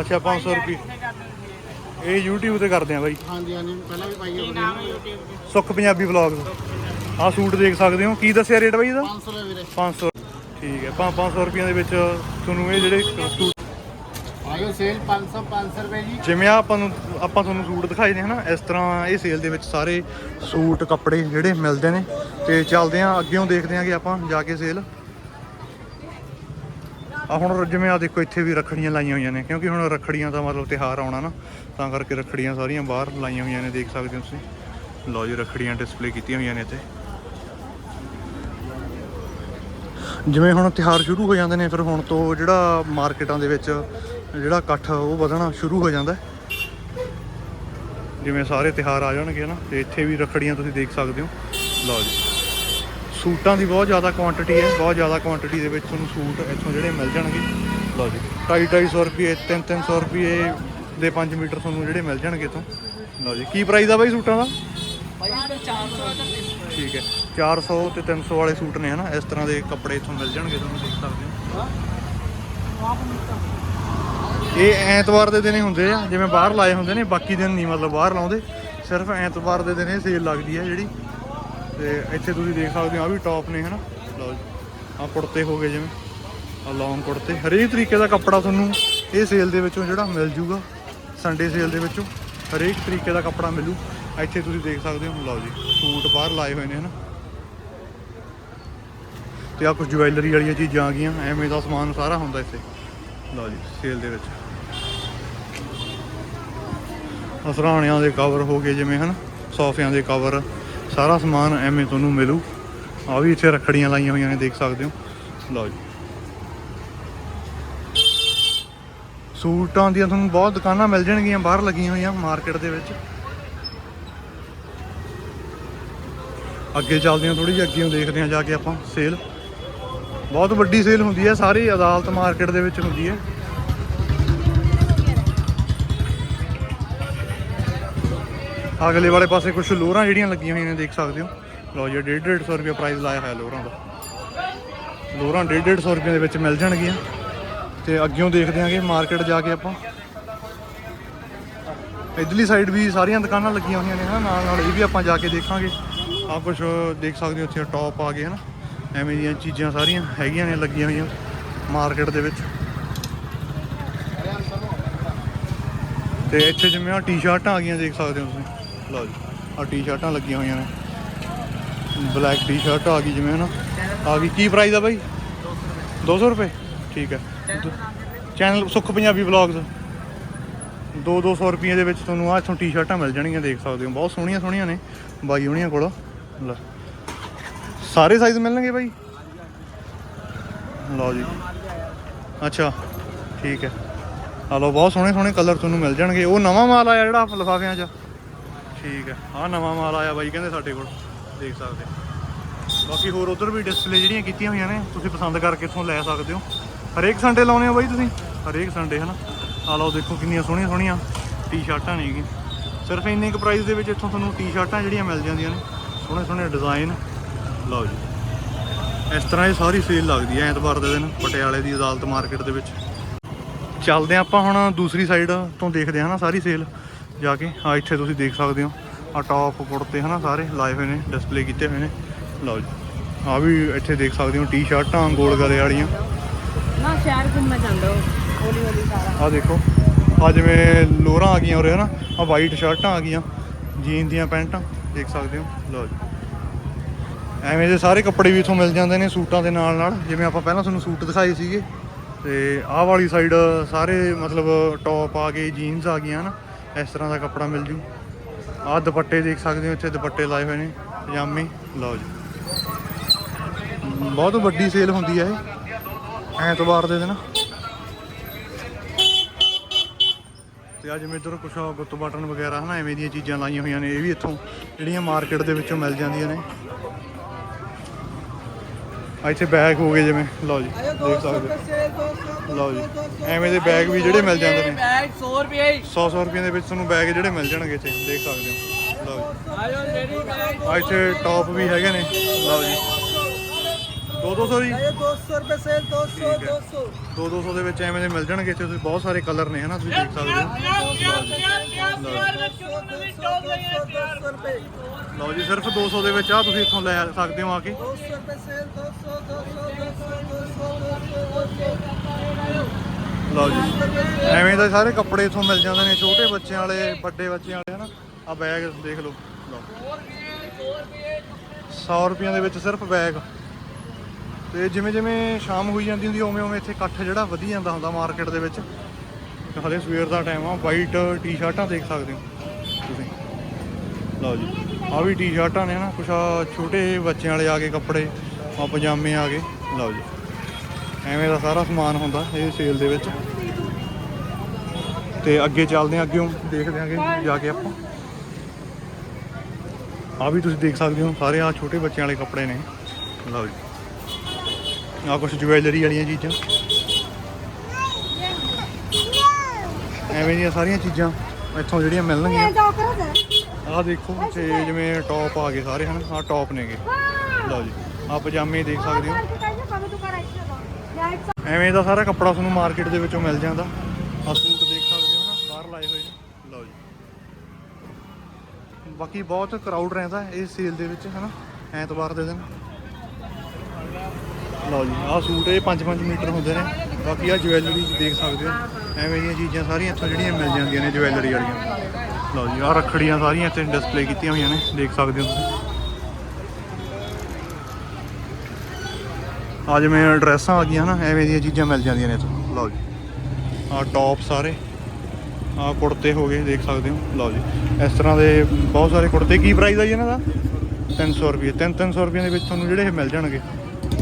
Speaker 1: ਅੱਛਾ 500 ਰੁਪਏ। ਇਹ YouTube ਤੇ ਕਰਦੇ ਆ ਬਾਈ।
Speaker 2: ਹਾਂਜੀ ਹਾਂਜੀ ਪਹਿਲਾਂ ਵੀ ਪਾਈ ਹੋਣੀ
Speaker 1: ਸੁੱਖ ਪੰਜਾਬੀ ਵਲੌਗ ਆਹ ਸੂਟ ਦੇਖ ਸਕਦੇ ਹੋ। ਕੀ ਦੱਸਿਆ ਰੇਟ ਬਾਈ ਇਹਦਾ?
Speaker 2: 500 ਰੁਪਏ ਵੀਰੇ।
Speaker 1: 500 ਠੀਕ ਹੈ 500 ਰੁਪਈਆਂ ਦੇ ਵਿੱਚ ਤੁਹਾਨੂੰ ਇਹ ਜਿਹੜੇ ਸੂਟ
Speaker 2: ਆਇਓ ਸੇਲ 500 500 ਰੁਪਏ ਜੀ।
Speaker 1: ਜਿਵੇਂ ਆਹ ਆਪਾਂ ਨੂੰ ਆਪਾਂ ਤੁਹਾਨੂੰ ਸੂਟ ਦਿਖਾਏ ਨੇ ਹਨਾ ਇਸ ਤਰ੍ਹਾਂ ਇਹ ਸੇਲ ਦੇ ਵਿੱਚ ਸਾਰੇ ਸੂਟ ਕੱਪੜੇ ਜਿਹੜੇ ਮਿਲਦੇ ਨੇ। ਤੇ ਚੱਲਦੇ ਆ ਅੱਗੇੋਂ ਦੇਖਦੇ ਆਂਗੇ ਆਪਾਂ ਜਾ ਕੇ ਸੇਲ ਆ ਹੁਣ ਜਿਵੇਂ ਆ ਦੇਖੋ ਇੱਥੇ ਵੀ ਰੱਖੜੀਆਂ ਲਾਈਆਂ ਹੋਈਆਂ ਨੇ ਕਿਉਂਕਿ ਹੁਣ ਰੱਖੜੀਆਂ ਦਾ ਮਤਲਬ ਤਿਹਾਰ ਆਉਣਾ ਨਾ। ਤਾਂ ਕਰਕੇ ਰੱਖੜੀਆਂ ਸਾਰੀਆਂ ਬਾਹਰ ਲਾਈਆਂ ਹੋਈਆਂ ਨੇ, ਦੇਖ ਸਕਦੇ ਹੋ ਤੁਸੀਂ। ਲਓ ਜੀ, ਰੱਖੜੀਆਂ ਡਿਸਪਲੇ ਕੀਤੀਆਂ ਹੋਈਆਂ ਨੇ ਇੱਥੇ। ਜਿਵੇਂ ਹੁਣ ਤਿਹਾਰ ਸ਼ੁਰੂ ਹੋ ਜਾਂਦੇ ਨੇ, ਫਿਰ ਹੁਣ ਤੋਂ ਜਿਹੜਾ ਮਾਰਕੀਟਾਂ ਦੇ ਵਿੱਚ ਜਿਹੜਾ ਇਕੱਠ ਉਹ ਵਧਣਾ ਸ਼ੁਰੂ ਹੋ ਜਾਂਦਾ ਜਿਵੇਂ ਸਾਰੇ ਤਿਹਾਰ ਆ ਜਾਣਗੇ ਨਾ, ਤੇ ਇੱਥੇ ਵੀ ਰੱਖੜੀਆਂ ਤੁਸੀਂ ਦੇਖ ਸਕਦੇ ਹੋ। ਲਓ ਜੀ। ਸੂਟਾਂ ਦੀ ਬਹੁਤ ਜ਼ਿਆਦਾ ਕੁਆਂਟੀਟੀ ਹੈ, ਬਹੁਤ ਜ਼ਿਆਦਾ ਕੁਆਂਟੀਟੀ ਦੇ ਵਿੱਚ ਤੁਹਾਨੂੰ ਸੂਟ ਇੱਥੋਂ ਜਿਹੜੇ ਮਿਲ ਜਾਣਗੇ। ਲਓ ਜੀ। 250 ਰੁਪਏ 3-300 ਰੁਪਏ ਦੇ 5 ਮੀਟਰ ਤੁਹਾਨੂੰ ਜਿਹੜੇ ਮਿਲ ਜਾਣਗੇ ਇੱਥੋਂ। ਲਓ ਜੀ ਕੀ ਪ੍ਰਾਈਸ ਆ ਬਾਈ ਸੂਟਾਂ ਦਾ? ਠੀਕ ਹੈ 400 ਤੇ 300 ਵਾਲੇ ਸੂਟ ਨੇ ਹਨਾ? ਇਸ ਤਰ੍ਹਾਂ ਦੇ ਕੱਪੜੇ ਇੱਥੋਂ ਮਿਲ ਜਾਣਗੇ ਤੁਹਾਨੂੰ ਦੇਖ ਸਕਦੇ ਹੋ। ਇਹ ਐਤਵਾਰ ਦੇ ਦਿਨ ਹੀ ਹੁੰਦੇ ਆ ਜਿਵੇਂ ਬਾਹਰ ਲਾਏ ਹੁੰਦੇ ਨੇ ਬਾਕੀ ਦਿਨ ਨਹੀਂ ਮਤਲਬ ਬਾਹਰ ਲਾਉਂਦੇ। ਸਿਰਫ ਐਤਵਾਰ ਦੇ ਦਿਨ ਇਹ ਸੇਲ ਲੱਗਦੀ ਹੈ ਜਿਹੜੀ। ਤੇ ਇੱਥੇ ਤੁਸੀਂ ਦੇਖ ਸਕਦੇ ਹੋ ਆ ਵੀ ਟੌਪ ਨੇ ਹਨਾ? ਲਓ ਜੀ ਆ ਕੁੜਤੇ ਹੋ ਗਏ ਜਿਵੇਂ। ਆ ਲੌਂਗ ਕੁੜਤੇ। ਹਰੇਕ ਤਰੀਕੇ ਦਾ ਕੱਪੜਾ ਤੁਹਾਨੂੰ ਇਹ ਸੇਲ ਦੇ ਵਿੱਚੋਂ ਜਿਹੜਾ ਮਿਲ ਜੂਗਾ। ਸੰਡੇ ਸੇਲ ਦੇ ਵਿੱਚੋਂ ਹਰੇਕ ਤਰੀਕੇ ਦਾ ਕੱਪੜਾ ਮਿਲੂ। ਇੱਥੇ ਤੁਸੀਂ ਦੇਖ ਸਕਦੇ ਹੋ ਲਓ ਜੀ, ਸੂਟ ਬਾਹਰ ਲਾਏ ਹੋਏ ਨੇ, ਹਨਾ? ਤੇ ਆ ਕੁਝ ਜੁਐਲਰੀ ਵਾਲੀਆਂ ਚੀਜ਼ਾਂ ਆ ਗਈਆਂ, ਐਵੇਂ ਦਾ ਸਮਾਨ ਸਾਰਾ ਹੁੰਦਾ ਇੱਥੇ। ਲਓ ਜੀ ਸੇਲ ਦੇ ਵਿੱਚ। ਅਸਰਾਣਿਆਂ ਦੇ ਕਵਰ ਹੋ ਗਏ ਜਿਵੇਂ, ਹਨ? ਸੋਫਿਆਂ ਦੇ ਕਵਰ ਸਾਰਾ ਸਮਾਨ ਐਵੇਂ ਤੁਹਾਨੂੰ ਮਿਲੂ। ਆ ਵੀ ਇੱਥੇ ਰੱਖੜੀਆਂ ਲਾਈਆਂ ਹੋਈਆਂ ਨੇ, ਦੇਖ ਸਕਦੇ ਹੋ। ਲਓ ਜੀ। ਸੂਟਾਂ ਦੀਆਂ ਤੁਹਾਨੂੰ ਬਹੁਤ ਦੁਕਾਨਾਂ ਮਿਲ ਜਾਣਗੀਆਂ, ਬਾਹਰ ਲੱਗੀਆਂ ਹੋਈਆਂ ਮਾਰਕੀਟ ਦੇ ਵਿੱਚ। ਅੱਗੇ ਚੱਲਦੇ ਹਾਂ ਥੋੜੀ ਜਿਹੀ ਅੱਗੇ ਦੇਖਦੇ ਹਾਂ ਜਾ ਕੇ ਆਪਾਂ ਸੇਲ ਬਹੁਤ ਵੱਡੀ ਸੇਲ ਹੁੰਦੀ ਹੈ, ਸਾਰੀ ਅਦਾਲਤ ਮਾਰਕੀਟ ਦੇ ਵਿੱਚ ਹੁੰਦੀ ਹੈ। ਅਗਲੇ ਵਾਲੇ ਪਾਸੇ ਕੁਝ ਲੋਰਾਂ ਜਿਹੜੀਆਂ ਲੱਗੀਆਂ ਹੋਈਆਂ ਨੇ, ਦੇਖ ਸਕਦੇ ਹੋ। ਲਓ ਜੀ 1.5 150 ਰੁਪਏ ਪ੍ਰਾਈਸ ਲਾਇਆ ਹੋਇਆ ਲੋਰਾਂ ਦਾ। ਲੋਰਾਂ 1.5 150 ਰੁਪਏ ਦੇ ਵਿੱਚ ਮਿਲ ਜਾਣਗੀਆਂ। ਤੇ ਅੱਗਿਓਂ ਦੇਖਦੇ ਆਂਗੇ ਮਾਰਕੀਟ ਜਾ ਕੇ ਆਪਾਂ। ਇਧਰਲੀ ਸਾਈਡ ਵੀ ਸਾਰੀਆਂ ਦੁਕਾਨਾਂ ਲੱਗੀਆਂ ਹੋਈਆਂ ਨੇ ਹਨਾ, ਨਾਲ ਨਾਲ ਇਹ ਵੀ ਆਪਾਂ ਜਾ ਕੇ ਦੇਖਾਂਗੇ। ਆ ਕੁਝ ਦੇਖ ਸਕਦੇ ਹੋ ਇੱਥੇ ਟੌਪ ਆ ਗਏ ਹਨਾ, ਐਵੇਂ ਦੀਆਂ ਚੀਜ਼ਾਂ ਸਾਰੀਆਂ ਹੈਗੀਆਂ ਨੇ ਲੱਗੀਆਂ ਹੋਈਆਂ ਮਾਰਕੀਟ ਦੇ ਵਿੱਚ। ਤੇ ਇੱਥੇ ਜਿਵੇਂ ਆ ਟੀ-ਸ਼ਰਟਾਂ ਆ ਗਈਆਂ ਦੇਖ ਸਕਦੇ ਹੋ ਤੁਸੀਂ। ਲਓ ਜੀ ਆ ਟੀ-ਸ਼ਰਟਾਂ ਲੱਗੀਆਂ ਹੋਈਆਂ ਨੇ। ਬਲੈਕ ਟੀ-ਸ਼ਰਟ ਆ ਗਈ ਜਿਵੇਂ ਹਨਾ। ਆ ਗਈ, ਕੀ ਪ੍ਰਾਈਸ ਆ ਬਾਈ? 200 ਰੁਪਏ। ਠੀਕ ਹੈ। ਚੈਨਲ ਸੁੱਖ ਪੰਜਾਬੀ ਵਲੌਗਸ 2-200 ਰੁਪਏ ਦੇ ਵਿੱਚ ਤੁਹਾਨੂੰ ਆਹ ਇੱਥੋਂ ਟੀ-ਸ਼ਰਟਾਂ ਮਿਲ ਜਾਣਗੀਆਂ, ਦੇਖ ਸਕਦੇ ਹੋ। ਬਹੁਤ ਸੋਹਣੀਆਂ ਸੋਹਣੀਆਂ ਨੇ। ਬਾਈ ਹੋਣੀਆਂ ਕੋਲ। ਲੈ। ਸਾਰੇ ਸਾਈਜ਼ ਮਿਲਣਗੇ ਬਾਈ? ਲਓ ਜੀ। ਅੱਛਾ। ਠੀਕ ਹੈ। ਆ ਲਓ, ਬਹੁਤ ਸੋਹਣੇ ਸੋਹਣੇ ਕਲਰ ਤੁਹਾਨੂੰ ਮਿਲ ਜਾਣਗੇ। ਉਹ ਨਵਾਂ ਮਾਲ ਆਇਆ ਜਿਹੜਾ ਲਿਫਾਫਿਆਂ 'ਚ। ਠੀਕ ਹੈ। ਆ ਨਵਾਂ ਮਾਲ ਆਇਆ ਬਾਈ ਕਹਿੰਦੇ ਸਾਡੇ ਕੋਲ। ਦੇਖ ਸਕਦੇ ਬਾਕੀ ਹੋਰ ਉਧਰ ਵੀ ਡਿਸਪਲੇ ਜਿਹੜੀਆਂ ਕੀਤੀਆਂ ਹੋਈਆਂ ਨੇ, ਤੁਸੀਂ ਪਸੰਦ ਕਰਕੇ ਇੱਥੋਂ ਲੈ ਸਕਦੇ ਹੋ। ਹਰੇਕ ਸੰਡੇ ਲਾਉਣੇ ਹੋ ਬਾਈ ਤੁਸੀਂ? ਹਰੇਕ ਸੰਡੇ ਹਨਾ? ਆ ਲਓ ਦੇਖੋ ਕਿੰਨੀਆਂ ਸੋਹਣੀਆਂ ਸੋਹਣੀਆਂ ਟੀ-ਸ਼ਰਟਾਂ ਨੇ ਸਿਰਫ ਇੰਨੇ ਕੁ ਪ੍ਰਾਈਸ ਦੇ ਵਿੱਚ ਇੱਥੋਂ ਤੁਹਾਨੂੰ ਟੀ-ਸ਼ਰਟਾਂ ਜਿਹੜੀਆਂ ਮਿਲ ਜਾਂਦੀਆਂ ਨੇ। ਸੋਹਣੇ ਸੋਹਣੇ ਡਿਜ਼ਾਈਨ ਲਓ ਜੀ। ਇਸ ਤਰ੍ਹਾਂ ਇਹ ਸਾਰੀ ਸੇਲ ਲੱਗਦੀ ਹੈ ਐਤਵਾਰ ਦੇ ਦਿਨ, ਪਟਿਆਲੇ ਦੀ ਅਦਾਲਤ ਮਾਰਕੀਟ ਦੇ ਵਿੱਚ। ਚੱਲਦੇ ਹਾਂ ਆਪਾਂ ਹੁਣ ਦੂਸਰੀ ਸਾਈਡ ਤੋਂ ਦੇਖਦੇ ਹਾਂ ਨਾ ਸਾਰੀ ਸੇਲ ਜਾ ਕੇ ਆ ਇੱਥੇ ਤੁਸੀਂ ਦੇਖ ਸਕਦੇ ਹੋ। ਆ ਟੌਪ ਕੁੜਤੇ, ਹਨਾ, ਸਾਰੇ ਲਾਏ ਹੋਏ ਨੇ ਡਿਸਪਲੇ ਕੀਤੇ ਹੋਏ ਨੇ। ਲਓ ਜੀ। ਆ ਵੀ ਇੱਥੇ ਦੇਖ ਸਕਦੇ ਹੋ ਟੀ-ਸ਼ਰਟਾਂ ਗੋਲ ਗਲੇ ਵਾਲੀਆਂ।
Speaker 3: ਨਾ ਸ਼ਹਿਰ ਘੁੰਮਣਾ ਚਾਹੁੰਦਾ ਹੌਲੀ ਹੌਲੀ ਸਾਰਾ।
Speaker 1: ਆ ਦੇਖੋ ਆ ਜਿਵੇਂ ਲੋਰਾਂ ਆ ਗਈਆਂ ਉਰੇ, ਹਨਾ? ਆ ਵਾਈਟ ਸ਼ਰਟਾਂ ਆ ਗਈਆਂ ਜੀਨ ਦੀਆਂ ਪੈਂਟਾਂ, ਦੇਖ ਸਕਦੇ ਹੋ? ਲਓ ਜੀ। ਐਵੇਂ ਦੇ ਸਾਰੇ ਕੱਪੜੇ ਵੀ ਇਥੋਂ ਮਿਲ ਜਾਂਦੇ ਨੇ ਸੂਟਾਂ ਦੇ ਨਾਲ ਨਾਲ ਜਿਵੇਂ ਆਪਾਂ ਪਹਿਲਾਂ ਤੁਹਾਨੂੰ ਸੂਟ ਦਿਖਾਏ ਸੀਗੇ, ਤੇ ਆਹ ਵਾਲੀ ਸਾਈਡ ਸਾਰੇ ਮਤਲਬ ਟੌਪ ਆ ਗਏ ਜੀਨਸ ਆ ਗਈਆਂ, ਹਨਾ? ਇਸ ਤਰ੍ਹਾਂ ਦਾ ਕੱਪੜਾ ਮਿਲ ਜੂ। ਆਹ ਦੁਪੱਟੇ ਦੇਖ ਸਕਦੇ ਹੋ, ਇੱਥੇ ਦੁਪੱਟੇ ਲਾਏ ਹੋਏ ਨੇ, ਪਜਾਮੇ। ਲਓ ਜੀ। ਬਹੁਤ ਵੱਡੀ ਸੇਲ ਹੁੰਦੀ ਹੈ ਇਹ। ਐਤਵਾਰ ਦੇ ਦਿਨ। ਤੇ ਅੱਜ ਜਿਵੇਂ ਇੱਧਰ ਕੁਛ ਗੁੱਤ ਬਟਨ ਵਗੈਰਾ ਹਨਾ ਐਵੇਂ ਦੀਆਂ ਚੀਜ਼ਾਂ ਲਾਈਆਂ ਹੋਈਆਂ ਨੇ ਇਹ ਵੀ ਇੱਥੋਂ ਜਿਹੜੀਆਂ ਮਾਰਕੀਟ ਦੇ ਵਿੱਚੋਂ ਮਿਲ ਜਾਂਦੀਆਂ ਨੇ। ਆ ਇੱਥੇ ਬੈਗ ਹੋ ਗਏ ਜਿਵੇਂ ਲਓ ਜੀ ਦੇਖ ਸਕਦੇ ਹੋ। ਲਓ ਜੀ ਐਵੇਂ ਦੇ ਬੈਗ ਵੀ ਜਿਹੜੇ ਮਿਲ ਜਾਂਦੇ ਨੇ।
Speaker 2: ਬੈਗ 100 ਰੁਪਏ
Speaker 1: 100 100 ਰੁਪਏ ਦੇ ਵਿੱਚ ਤੁਹਾਨੂੰ ਬੈਗ ਜਿਹੜੇ ਮਿਲ ਜਾਣਗੇ ਇੱਥੇ ਦੇਖ ਸਕਦੇ ਹੋ। ਲਓ ਜੀ। ਇੱਥੇ ਟੌਪ ਵੀ ਹੈਗੇ ਨੇ। ਲਓ ਜੀ। 2-200 ਜੀ
Speaker 2: 200 ਰੁਪਏ ਸੇਲ 200 200
Speaker 1: 2-200 ਦੇ ਵਿੱਚ ਐਵੇਂ ਦੇ ਮਿਲ ਜਾਣਗੇ ਇੱਥੇ ਤੁਸੀਂ ਬਹੁਤ ਸਾਰੇ ਕਲਰ ਨੇ ਹਨਾ ਤੁਸੀਂ ਦੇਖ ਸਕਦੇ ਹੋ।
Speaker 2: ਰੁਪਏ
Speaker 1: ਲਓ ਜੀ ਸਿਰਫ 200 ਦੇ ਵਿੱਚ ਆ ਤੁਸੀਂ ਇੱਥੋਂ ਲੈ ਸਕਦੇ ਹੋ ਆ ਕੇ।
Speaker 2: 200 ਰੁਪਏ ਸੇਲ 200
Speaker 1: ਲਓ ਜੀ ਐਵੇਂ ਦੇ ਸਾਰੇ ਕੱਪੜੇ ਇੱਥੋਂ ਮਿਲ ਜਾਂਦੇ ਨੇ ਛੋਟੇ ਬੱਚਿਆਂ ਵਾਲੇ ਵੱਡੇ ਬੱਚਿਆਂ ਵਾਲੇ ਹਨਾ। ਆ ਬੈਗ ਦੇਖ ਲਓ ਲਓ। 100 ਰੁਪਈਆਂ ਦੇ ਵਿੱਚ ਸਿਰਫ ਬੈਗ ਤੇ ਜਿਵੇਂ ਜਿਵੇਂ ਸ਼ਾਮ ਹੋਈ ਜਾਂਦੀ ਹੁੰਦੀ ਉਵੇਂ ਉਵੇਂ ਇੱਥੇ ਇਕੱਠ ਜਿਹੜਾ ਵਧੀ ਜਾਂਦਾ ਹੁੰਦਾ ਮਾਰਕੀਟ ਦੇ ਵਿੱਚ। ਤੇ ਹਲੇ ਸਵੇਰ ਦਾ ਟਾਈਮ ਆ ਵਾਈਟ ਟੀ-ਸ਼ਰਟਾਂ ਦੇਖ ਸਕਦੇ ਹੋ ਤੁਸੀਂ। ਲਓ ਜੀ ਆ ਵੀ ਟੀ-ਸ਼ਰਟਾਂ ਨੇ ਨਾ, ਕੁਛ ਛੋਟੇ ਬੱਚਿਆਂ ਵਾਲੇ ਆ ਗਏ ਕੱਪੜੇ, ਆ ਪਜਾਮੇ ਆ ਗਏ। ਲਓ ਜੀ, ਐਵੇਂ ਦਾ ਸਾਰਾ ਸਮਾਨ ਹੁੰਦਾ ਇਹ ਸੇਲ ਦੇ ਵਿੱਚ। ਤੇ ਅੱਗੇ ਚੱਲਦੇ ਹਾਂ, ਅੱਗੇ ਦੇਖਦੇ ਆਂਗੇ ਜਾ ਕੇ ਆਪਾਂ। ਆ ਵੀ ਤੁਸੀਂ ਦੇਖ ਸਕਦੇ ਹੋ, ਸਾਰੇ ਆ ਛੋਟੇ ਬੱਚਿਆਂ ਵਾਲੇ ਕੱਪੜੇ ਨੇ। ਲਓ ਜੀ। ਆ ਕੁਝ ਜੁਐਲਰੀ ਵਾਲੀਆਂ ਚੀਜ਼ਾਂ। ਐਵੇਂ ਦੀਆਂ ਸਾਰੀਆਂ ਚੀਜ਼ਾਂ ਇੱਥੋਂ ਜਿਹੜੀਆਂ ਮਿਲਣਗੀਆਂ। ਆਹ ਦੇਖੋ ਤੇ ਜਿਵੇਂ ਟੌਪ ਆ ਗਏ ਸਾਰੇ ਹਨ? ਆਹ ਟੌਪ ਨੇਗੇ। ਲਓ ਜੀ ਆ ਪਜਾਮੇ ਦੇਖ ਸਕਦੇ ਹੋ। ਐਵੇਂ ਦਾ ਸਾਰਾ ਕੱਪੜਾ ਤੁਹਾਨੂੰ ਮਾਰਕੀਟ ਦੇ ਵਿੱਚੋਂ ਮਿਲ ਜਾਂਦਾ। ਆ ਸੂਟ ਦੇਖ ਸਕਦੇ ਹੋ ਨਾ ਬਾਹਰ ਲਾਏ ਹੋਏ ਨੇ। ਲਓ ਜੀ। ਬਾਕੀ ਬਹੁਤ ਕਰਾਊਡ ਰਹਿੰਦਾ ਇਸ ਸੇਲ ਦੇ ਵਿੱਚ ਹਨਾ? ਐਤਵਾਰ ਦੇ ਦਿਨ। ਲਓ ਜੀ, ਆਹ ਸੂਟ ਇਹ 5-5 ਮੀਟਰ ਹੁੰਦੇ ਨੇ। ਬਾਕੀ ਆ ਜਵੈਲਰੀ ਦੇਖ ਸਕਦੇ ਹੋ। ਐਵੇਂ ਦੀਆਂ ਚੀਜ਼ਾਂ ਸਾਰੀਆਂ ਇੱਥੋਂ ਜਿਹੜੀਆਂ ਮਿਲ ਜਾਂਦੀਆਂ ਨੇ ਜਵੈਲਰੀ ਵਾਲੀਆਂ। ਲਓ ਜੀ, ਆਹ ਰੱਖੜੀਆਂ ਸਾਰੀਆਂ ਇੱਥੇ ਡਿਸਪਲੇ ਕੀਤੀਆਂ ਹੋਈਆਂ ਨੇ, ਦੇਖ ਸਕਦੇ ਹੋ ਤੁਸੀਂ। ਆ ਜਿਵੇਂ ਡਰੈਸਾਂ ਆ ਗਈਆਂ ਨਾ, ਐਵੇਂ ਦੀਆਂ ਚੀਜ਼ਾਂ ਮਿਲ ਜਾਂਦੀਆਂ ਨੇ ਇੱਥੋਂ। ਲਓ ਜੀ ਆ ਟੌਪ ਸਾਰੇ। ਆ ਕੁੜਤੇ ਹੋ ਗਏ, ਦੇਖ ਸਕਦੇ ਹੋ। ਲਓ ਜੀ, ਇਸ ਤਰ੍ਹਾਂ ਦੇ ਬਹੁਤ ਸਾਰੇ ਕੁੜਤੇ। ਕੀ ਪ੍ਰਾਈਸ ਆ ਜੀ ਇਹਨਾਂ ਦਾ? 300 ਰੁਪਏ 3-300 ਰੁਪਏ ਦੇ ਵਿੱਚ ਤੁਹਾਨੂੰ ਜਿਹੜੇ ਇਹ ਮਿਲ ਜਾਣਗੇ।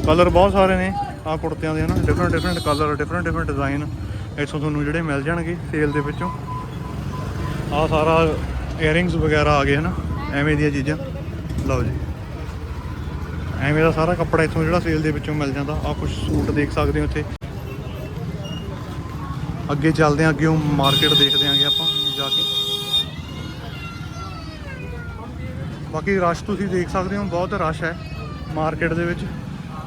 Speaker 1: ਕਲਰ ਬਹੁਤ ਸਾਰੇ ਨੇ। ਆ ਕੁੜਤਿਆਂ ਦੇ ਹਨਾ different different colour different different design ਇੱਥੋਂ ਤੁਹਾਨੂੰ ਜਿਹੜੇ ਮਿਲ ਜਾਣਗੇ ਸੇਲ ਦੇ ਵਿੱਚੋਂ। ਆ ਸਾਰਾ ਇਅਰਿੰਗਸ ਵਗੈਰਾ ਆ ਗਏ ਹਨਾ, ਐਵੇਂ ਦੀਆਂ ਚੀਜ਼ਾਂ। ਲਓ ਜੀ। ਐਵੇਂ ਦਾ ਸਾਰਾ ਕੱਪੜਾ ਇੱਥੋਂ ਜਿਹੜਾ ਸੇਲ ਦੇ ਵਿੱਚੋਂ ਮਿਲ ਜਾਂਦਾ। ਆ ਕੁਝ ਸੂਟ ਦੇਖ ਸਕਦੇ ਹੋ ਇੱਥੇ। ਅੱਗੇ ਚੱਲਦੇ ਆਂ ਅੱਗੇ ਉਹ ਮਾਰਕੀਟ ਦੇਖਦੇ ਆਂਗੇ ਆਪਾਂ ਜਾ ਕੇ। ਬਾਕੀ ਰਸ਼ ਤੁਸੀਂ ਦੇਖ ਸਕਦੇ ਹੋ, ਬਹੁਤ ਰਸ਼ ਹੈ ਮਾਰਕੀਟ ਦੇ ਵਿੱਚ।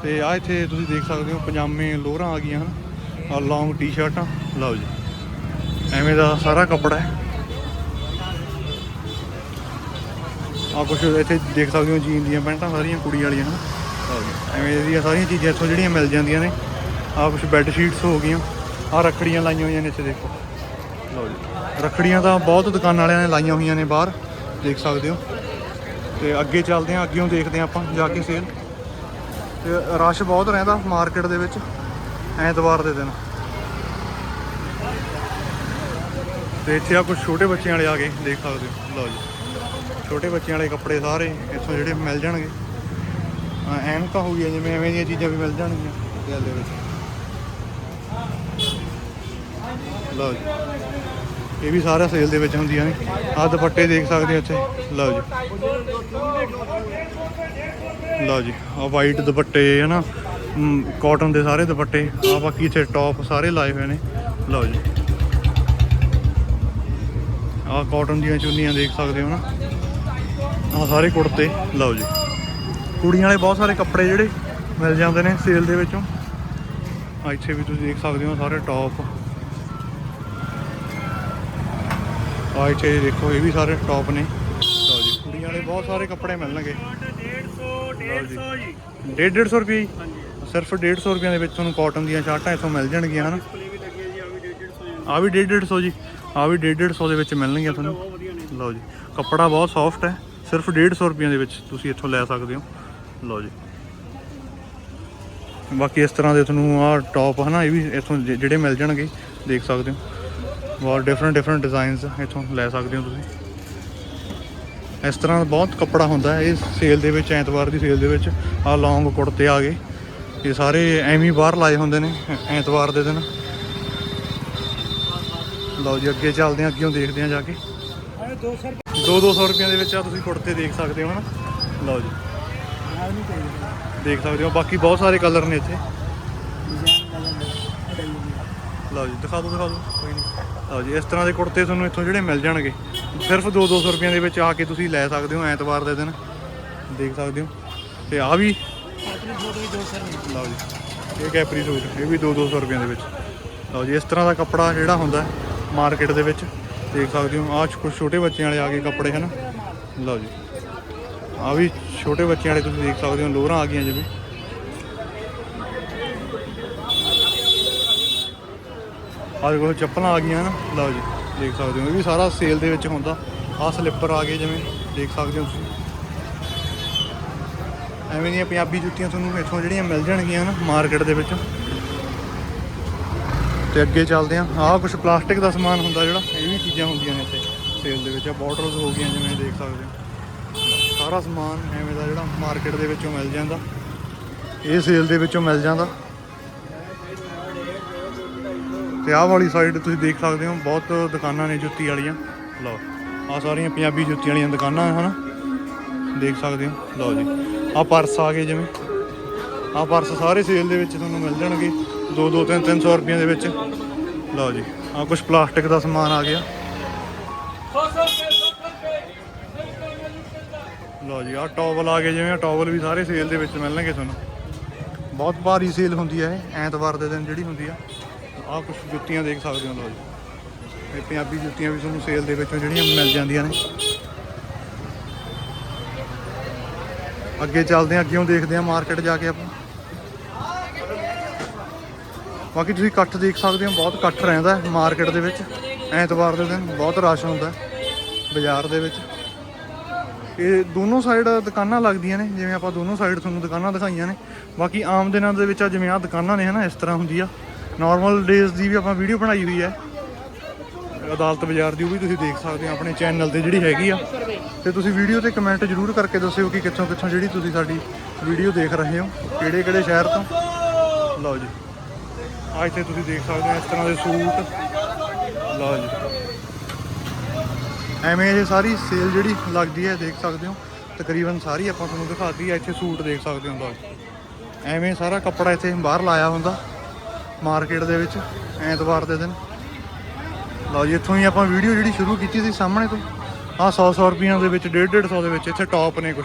Speaker 1: ਤੇ ਆ ਇੱਥੇ ਤੁਸੀਂ ਦੇਖ ਸਕਦੇ ਹੋ ਪਜਾਮੇ ਲੋਅਰਾਂ ਆ ਗਈਆਂ ਹਨ। ਆ ਲੌਂਗ ਟੀ-ਸ਼ਰਟਾਂ ਲਓ ਜੀ। ਐਵੇਂ ਦਾ ਸਾਰਾ ਕੱਪੜਾ ਹੈ। ਆ ਕੁਝ ਇੱਥੇ ਦੇਖ ਸਕਦੇ ਹੋ ਜੀਨ ਦੀਆਂ ਪੈਂਟਾਂ ਸਾਰੀਆਂ ਕੁੜੀ ਵਾਲੀਆਂ ਹਨ। ਲਓ ਜੀ। ਐਵੇਂ ਦੀਆਂ ਸਾਰੀਆਂ ਚੀਜ਼ਾਂ ਇੱਥੋਂ ਜਿਹੜੀਆਂ ਮਿਲ ਜਾਂਦੀਆਂ ਨੇ। ਆ ਕੁਝ ਬੈੱਡ ਸ਼ੀਟਸ ਹੋ ਗਈਆਂ। ਆ ਰੱਖੜੀਆਂ ਲਾਈਆਂ ਹੋਈਆਂ ਨੇ ਇੱਥੇ ਦੇਖੋ। ਲਓ ਜੀ। ਰੱਖੜੀਆਂ ਤਾਂ ਬਹੁਤ ਦੁਕਾਨਾਂ ਵਾਲਿਆਂ ਨੇ ਲਾਈਆਂ ਹੋਈਆਂ ਨੇ ਬਾਹਰ। ਦੇਖ ਸਕਦੇ ਹੋ। ਤੇ ਅੱਗੇ ਚੱਲਦੇ ਹਾਂ ਅੱਗੇੋਂ ਦੇਖਦੇ ਹਾਂ ਆਪਾਂ, ਜਾ ਕੇ ਸੇਲ ਤੇ ਰਸ਼ ਬਹੁਤ ਰਹਿੰਦਾ ਮਾਰਕੀਟ ਦੇ ਵਿੱਚ, ਐਤਵਾਰ ਦੇ ਦਿਨ। ਤੇ ਇੱਥੇ ਆ ਕੁਝ ਛੋਟੇ ਬੱਚਿਆਂ ਵਾਲੇ ਆ ਗਏ, ਦੇਖ ਸਕਦੇ ਹੋ, ਲਓ ਜੀ। ਛੋਟੇ ਬੱਚਿਆਂ ਵਾਲੇ ਕੱਪੜੇ ਸਾਰੇ ਇੱਥੋਂ ਜਿਹੜੇ ਮਿਲ ਜਾਣਗੇ। ਅਹ ਐਨਕਾਂ ਹੋ ਗਈਆਂ ਜਿਵੇਂ ਐਵੇਂ ਦੀਆਂ ਚੀਜ਼ਾਂ ਵੀ ਮਿਲ ਜਾਣਗੀਆਂ। ਸੇਲ ਦੇ ਵਿੱਚ ਲਓ ਜੀ। ਇਹ ਵੀ ਸਾਰਾ ਸੇਲ ਦੇ ਵਿੱਚ ਹੁੰਦੀਆਂ ਨੇ। ਆਹ ਦੁਪੱਟੇ ਦੇਖ ਸਕਦੇ ਹੋ ਇੱਥੇ। ਲਓ ਜੀ। ਲਓ ਜੀ ਆ ਵਾਈਟ ਦੁਪੱਟੇ ਹੈ ਨਾ ਕਾਟਨ ਦੇ ਸਾਰੇ ਦੁਪੱਟੇ ਆ ਬਾਕੀ ਇੱਥੇ ਟੌਪ ਸਾਰੇ ਲਾਏ ਹੋਏ ਨੇ। ਲਓ ਜੀ। ਆ ਕਾਟਨ ਦੀਆਂ ਚੁੰਨੀਆਂ ਦੇਖ ਸਕਦੇ ਹੋ ਨਾ? ਆ ਸਾਰੇ ਕੁੜਤੇ, ਲਓ ਜੀ। ਕੁੜੀਆਂ ਵਾਲੇ ਬਹੁਤ ਸਾਰੇ ਕੱਪੜੇ ਜਿਹੜੇ ਮਿਲ ਜਾਂਦੇ ਨੇ ਸੇਲ ਦੇ ਵਿੱਚੋਂ। ਆ ਇੱਥੇ ਵੀ ਤੁਸੀਂ ਦੇਖ ਸਕਦੇ ਹੋ ਸਾਰੇ ਟੌਪ ਆ ਇੱਥੇ ਦੇਖੋ, ਇਹ ਵੀ ਸਾਰੇ ਟੌਪ ਨੇ। ਲਓ ਜੀ, ਕੁੜੀਆਂ ਵਾਲੇ ਬਹੁਤ ਸਾਰੇ ਕੱਪੜੇ ਮਿਲਣਗੇ।
Speaker 2: 150 150 ਜੀ।
Speaker 1: 150 ਰੁਪਏ ਜੀ? ਸਿਰਫ 150 ਰੁਪਏ ਦੇ ਵਿੱਚ ਤੁਹਾਨੂੰ ਕਾਟਨ ਦੀਆਂ ਸ਼ਰਟਾਂ ਇੱਥੋਂ ਮਿਲ ਜਾਣਗੀਆਂ ਹਨ?
Speaker 2: ਆ ਵੀ 150
Speaker 1: ਆ ਵੀ 150 ਜੀ। ਆ ਵੀ 150 ਦੇ ਵਿੱਚ ਮਿਲਣਗੀਆਂ ਤੁਹਾਨੂੰ। ਲਓ ਜੀ ਕੱਪੜਾ ਬਹੁਤ ਸੌਫਟ ਹੈ। ਸਿਰਫ 150 ਰੁਪਏ ਦੇ ਵਿੱਚ ਤੁਸੀਂ ਇੱਥੋਂ ਲੈ ਸਕਦੇ ਹੋ। ਲਓ ਜੀ। ਬਾਕੀ ਇਸ ਤਰ੍ਹਾਂ ਦੇ ਤੁਹਾਨੂੰ ਆ ਟੌਪ ਹਨਾ ਇਹ ਵੀ ਇੱਥੋਂ ਜਿਹੜੇ ਮਿਲ ਜਾਣਗੇ ਦੇਖ ਸਕਦੇ ਹੋ। ਬਹੁਤ ਡਿਫਰੈਂਟ ਡਿਫਰੈਂਟ ਡਿਜ਼ਾਈਨਸ ਇੱਥੋਂ ਲੈ ਸਕਦੇ ਹੋ ਤੁਸੀਂ। ਇਸ ਤਰ੍ਹਾਂ ਬਹੁਤ ਕੱਪੜਾ ਹੁੰਦਾ ਹੈ। ਇਹ ਸੇਲ ਦੇ ਵਿੱਚ, ਐਤਵਾਰ ਦੀ ਸੇਲ ਦੇ ਵਿੱਚ ਆ ਲੌਂਗ ਕੁੜਤੇ ਆ ਗਏ। ਇਹ ਸਾਰੇ ਐਵੇਂ ਬਾਹਰ ਲਾਏ ਹੁੰਦੇ ਨੇ, ਐਤਵਾਰ ਦੇ ਦਿਨ। ਲਓ ਜੀ, ਅੱਗੇ ਚੱਲਦੇ ਹਾਂ ਅੱਗੇੋਂ ਦੇਖਦੇ ਹਾਂ ਜਾ ਕੇ।
Speaker 2: ਆਏ 200 ਰੁਪਏ
Speaker 1: 2 200 ਰੁਪਏ ਦੇ ਵਿੱਚ ਆ ਤੁਸੀਂ ਕੁੜਤੇ ਦੇਖ ਸਕਦੇ ਹੋ ਨਾ ਲਓ ਜੀ। ਦੇਖ ਸਕਦੇ ਹੋ। ਬਾਕੀ ਬਹੁਤ ਸਾਰੇ ਕਲਰ ਨੇ ਇੱਥੇ। ਲਓ ਜੀ, ਦਿਖਾ ਦਿਓ ਦਿਖਾ ਦਿਓ। ਕੋਈ ਨਹੀਂ। ਲਓ ਜੀ, ਇਸ ਤਰ੍ਹਾਂ ਦੇ ਕੁੜਤੇ ਤੁਹਾਨੂੰ ਇੱਥੋਂ ਜਿਹੜੇ ਮਿਲ ਜਾਣਗੇ। ਸਿਰਫ 2-200 ਰੁਪਈਆਂ ਦੇ ਵਿੱਚ ਆ ਕੇ ਤੁਸੀਂ ਲੈ ਸਕਦੇ ਹੋ ਐਤਵਾਰ ਦੇ ਦਿਨ। ਦੇਖ ਸਕਦੇ ਹੋ। ਤੇ ਆ ਵੀ ਲਓ ਜੀ, ਇਹ ਕੈਪਰੀ ਸੂਟ, ਇਹ ਵੀ 2-200 ਰੁਪਏ ਦੇ ਵਿੱਚ। ਲਓ ਜੀ, ਇਸ ਤਰ੍ਹਾਂ ਦਾ ਕੱਪੜਾ ਜਿਹੜਾ ਹੁੰਦਾ ਮਾਰਕੀਟ ਦੇ ਵਿੱਚ, ਦੇਖ ਸਕਦੇ ਹੋ। ਆਹ ਕੁਝ ਛੋਟੇ ਬੱਚਿਆਂ ਵਾਲੇ ਆ ਗਏ ਕੱਪੜੇ, ਹਨ? ਲਓ ਜੀ ਆ ਵੀ ਛੋਟੇ ਬੱਚਿਆਂ ਵਾਲੇ ਤੁਸੀਂ ਦੇਖ ਸਕਦੇ ਹੋ, ਲੋਰਾਂ ਆ ਗਈਆਂ ਜਿਵੇਂ ਆਹ ਦੇਖੋ, ਚੱਪਲਾਂ ਆ ਗਈਆਂ ਨਾ ਲਓ ਜੀ। ਦੇਖ ਸਕਦੇ ਹੋ, ਇਹ ਵੀ ਸਾਰਾ ਸੇਲ ਦੇ ਵਿੱਚ ਹੁੰਦਾ। ਆਹ ਸਲਿੱਪਰ ਆ ਗਏ ਜਿਵੇਂ, ਦੇਖ ਸਕਦੇ ਹੋ ਤੁਸੀਂ। ਐਵੇਂ ਦੀਆਂ ਪੰਜਾਬੀ ਜੁੱਤੀਆਂ ਤੁਹਾਨੂੰ ਇੱਥੋਂ ਜਿਹੜੀਆਂ ਮਿਲ ਜਾਣਗੀਆਂ ਨਾ ਮਾਰਕੀਟ ਦੇ ਵਿੱਚ। ਤੇ ਅੱਗੇ ਚੱਲਦੇ ਆ ਆਹ ਕੁਝ ਪਲਾਸਟਿਕ ਦਾ ਸਮਾਨ ਹੁੰਦਾ ਜਿਹੜਾ, ਇਹ ਵੀ ਚੀਜ਼ਾਂ ਹੁੰਦੀਆਂ ਨੇ ਇੱਥੇ ਸੇਲ ਦੇ ਵਿੱਚ। ਆ ਬੋਟਲਸ ਹੋ ਗਈਆਂ ਜਿਵੇਂ ਦੇਖ ਸਕਦੇ ਹੋ। ਸਾਰਾ ਸਮਾਨ ਐਵੇਂ ਦਾ ਜਿਹੜਾ ਮਾਰਕੀਟ ਦੇ ਵਿੱਚੋਂ ਮਿਲ ਜਾਂਦਾ। ਇਹ ਸੇਲ ਦੇ ਵਿੱਚੋਂ ਮਿਲ ਜਾਂਦਾ। ਤੇ ਆਹ ਵਾਲੀ ਸਾਈਡ ਤੁਸੀਂ ਦੇਖ ਸਕਦੇ ਹੋ, ਬਹੁਤ ਦੁਕਾਨਾਂ ਨੇ ਜੁੱਤੀ ਵਾਲੀਆਂ। ਲਓ, ਆਹ ਸਾਰੀਆਂ ਪੰਜਾਬੀ ਜੁੱਤੀ ਵਾਲੀਆਂ ਦੁਕਾਨਾਂ ਹਨ? ਦੇਖ ਸਕਦੇ ਹੋ। ਲਓ ਜੀ, ਆਹ ਪਰਸ ਆ ਗਏ ਜਿਵੇਂ। ਆਹ ਪਰਸ ਸਾਰੇ ਸੇਲ ਦੇ ਵਿੱਚ ਤੁਹਾਨੂੰ ਮਿਲ ਜਾਣਗੇ 2 2 3 300 ਰੁਪਏ ਦੇ ਵਿੱਚ। ਲਓ ਜੀ, ਆਹ ਕੁਝ ਪਲਾਸਟਿਕ ਦਾ ਸਮਾਨ ਆ ਗਿਆ। ਲਓ ਜੀ, ਆਹ ਟਾਵਲ ਆ ਗਏ ਜਿਵੇਂ, ਆਹ ਟਾਵਲ ਵੀ ਸਾਰੇ ਸੇਲ ਦੇ ਵਿੱਚ ਮਿਲਣਗੇ ਤੁਹਾਨੂੰ। ਬਹੁਤ ਭਾਰੀ ਸੇਲ ਹੁੰਦੀ ਹੈ ਇਹ, ਐਤਵਾਰ ਦੇ ਦਿਨ ਜਿਹੜੀ ਹੁੰਦੀ ਆ। ਆਹ ਕੁਝ ਜੁੱਤੀਆਂ ਦੇਖ ਸਕਦੇ ਹੋ ਲਓ ਜੀ। ਇਹ ਪੰਜਾਬੀ ਜੁੱਤੀਆਂ ਵੀ ਤੁਹਾਨੂੰ ਸੇਲ ਦੇ ਵਿੱਚੋਂ ਜਿਹੜੀਆਂ ਮਿਲ ਜਾਂਦੀਆਂ ਨੇ। ਅੱਗੇ ਚੱਲਦੇ ਹਾਂ ਅੱਗੇੋਂ ਦੇਖਦੇ ਹਾਂ ਮਾਰਕੀਟ ਜਾ ਕੇ ਆਪਾਂ। ਬਾਕੀ ਤੁਸੀਂ ਇਕੱਠ ਦੇਖ ਸਕਦੇ ਹੋ, ਬਹੁਤ ਇਕੱਠ ਰਹਿੰਦਾ ਹੈ ਮਾਰਕੀਟ ਦੇ ਵਿੱਚ। ਐਤਵਾਰ ਦੇ ਦਿਨ ਬਹੁਤ ਰਸ਼ ਹੁੰਦਾ ਬਾਜ਼ਾਰ ਦੇ ਵਿੱਚ। ਇਹ ਦੋਨੋਂ ਸਾਈਡ ਦੁਕਾਨਾਂ ਲੱਗਦੀਆਂ ਨੇ, ਜਿਵੇਂ ਆਪਾਂ ਦੋਨੋਂ ਸਾਈਡ ਤੁਹਾਨੂੰ ਦੁਕਾਨਾਂ ਦਿਖਾਈਆਂ ਨੇ। ਬਾਕੀ ਆਮ ਦਿਨਾਂ ਦੇ ਵਿੱਚ ਆ, ਜਿਵੇਂ ਆ ਦੁਕਾਨਾਂ ਨੇ ਹਨਾ, ਇਸ ਤਰ੍ਹਾਂ ਹੁੰਦੀ ਆ। ਨਾਰਮਲ ਡੇਜ਼ ਦੀ ਵੀ ਆਪਾਂ ਵੀਡੀਓ ਬਣਾਈ ਹੋਈ ਹੈ। ਅਦਾਲਤ ਬਾਜ਼ਾਰ ਦੀ ਉਹ ਵੀ ਤੁਸੀਂ ਦੇਖ ਸਕਦੇ ਹੋ, ਆਪਣੇ ਚੈਨਲ ਤੇ ਜਿਹੜੀ ਹੈਗੀ ਆ। ਤੇ ਤੁਸੀਂ ਵੀਡੀਓ ਤੇ ਕਮੈਂਟ ਜ਼ਰੂਰ ਕਰਕੇ ਦੱਸਿਓ ਕਿ ਕਿੱਥੋਂ ਕਿੱਥੋਂ ਜਿਹੜੀ ਤੁਸੀਂ ਸਾਡੀ ਵੀਡੀਓ ਦੇਖ ਰਹੇ ਹੋ, ਕਿਹੜੇ ਕਿਹੜੇ ਸ਼ਹਿਰ ਤੋਂ। ਲਓ ਜੀ। ਆ ਇੱਥੇ ਤੁਸੀਂ ਦੇਖ ਸਕਦੇ ਹੋ ਇਸ ਤਰ੍ਹਾਂ ਦੇ ਸੂਟ। ਲਓ ਜੀ। ਐਵੇਂ ਇਹ ਸਾਰੀ ਸੇਲ ਜਿਹੜੀ ਲੱਗਦੀ ਹੈ, ਦੇਖ ਸਕਦੇ ਹੋ। ਤਕਰੀਬਨ ਸਾਰੀ ਆਪਾਂ ਤੁਹਾਨੂੰ ਦਿਖਾਤੀ ਹੈ, ਇੱਥੇ ਸੂਟ ਦੇਖ ਸਕਦੇ ਹੋ, ਲਓ ਐਵੇਂ ਸਾਰਾ ਕੱਪੜਾ ਇੱਥੇ ਬਾਹਰ ਲਾਇਆ ਹੁੰਦਾ। ਮਾਰਕੀਟ ਦੇ ਵਿੱਚ ਐਤਵਾਰ ਦੇ ਦਿਨ ਲਓ ਜੀ ਇੱਥੋਂ ਹੀ ਆਪਾਂ ਵੀਡੀਓ ਜਿਹੜੀ ਸ਼ੁਰੂ ਕੀਤੀ ਸੀ ਸਾਹਮਣੇ ਤੋਂ ਆਹ 100 100 ਰੁਪਈਆਂ ਦੇ ਵਿੱਚ 150 150 ਦੇ ਵਿੱਚ ਇੱਥੇ ਟੌਪ ਨੇ ਕੁਝ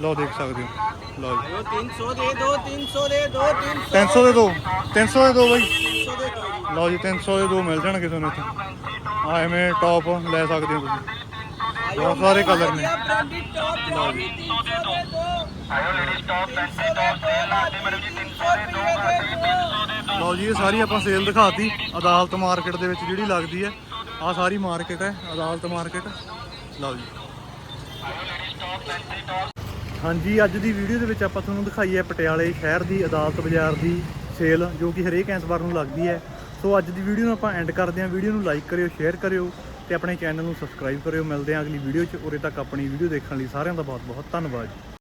Speaker 1: ਲਓ ਦੇਖ ਸਕਦੇ ਹੋ ਲਓ ਜੀ
Speaker 2: 300 ਦੇ ਦੋ 300 ਦੇ ਦੋ 300
Speaker 1: 300 ਦੇ ਦੋ 300 ਦੇ ਦੋ ਬਾਈ
Speaker 2: 300 ਦੇ ਦੋ
Speaker 1: ਲਓ ਜੀ 300 ਦੇ ਦੋ ਮਿਲ ਜਾਣਗੇ ਤੁਹਾਨੂੰ ਇੱਥੇ ਆ ਐਵੇਂ ਟੌਪ ਲੈ ਸਕਦੇ ਹੋ ਤੁਸੀਂ ਬਹੁਤ ਸਾਰੇ ਕਲਰ ਨੇ
Speaker 2: ਟੌਪ ਜੋ 300 ਦੇ ਦੋ ਆਇਓ lady top fancy top sale ਆਦੀ ਮੈਡਮ ਜੀ 300 ਦੇ ਦੋ
Speaker 1: ਲਓ ਜੀ, ਇਹ ਸਾਰੀ ਆਪਾਂ ਸੇਲ ਦਿਖਾਤੀ, ਅਦਾਲਤ ਮਾਰਕੀਟ ਦੇ ਵਿੱਚ ਜਿਹੜੀ ਲੱਗਦੀ ਹੈ ਆ ਸਾਰੀ ਮਾਰਕੀਟ ਹੈ, ਅਦਾਲਤ ਮਾਰਕੀਟ ਲਓ ਜੀ। ਹਾਂਜੀ, ਅੱਜ ਦੀ ਵੀਡੀਓ ਦੇ ਵਿੱਚ ਆਪਾਂ ਤੁਹਾਨੂੰ ਦਿਖਾਈ ਹੈ ਪਟਿਆਲੇ ਸ਼ਹਿਰ ਦੀ, ਅਦਾਲਤ ਬਾਜ਼ਾਰ ਦੀ ਸੇਲ ਜੋ ਕਿ ਹਰੇਕ ਐਤਵਾਰ ਨੂੰ ਲੱਗਦੀ ਹੈ। ਸੋ ਅੱਜ ਦੀ ਵੀਡੀਓ ਨੂੰ ਆਪਾਂ ਐਂਡ ਕਰਦੇ ਹਾਂ। ਵੀਡੀਓ ਨੂੰ ਲਾਈਕ ਕਰਿਓ ਸ਼ੇਅਰ ਕਰਿਓ ਤੇ ਆਪਣੇ ਚੈਨਲ ਨੂੰ ਸਬਸਕ੍ਰਾਈਬ ਕਰਿਓ। ਮਿਲਦੇ ਹਾਂ ਅਗਲੀ ਵੀਡੀਓ 'ਚ। ਉਰੇ ਤੱਕ ਆਪਣੀ ਵੀਡੀਓ ਦੇਖਣ ਲਈ ਸਾਰਿਆਂ ਦਾ ਬਹੁਤ ਬਹੁਤ ਧੰਨਵਾਦ। ਜੀ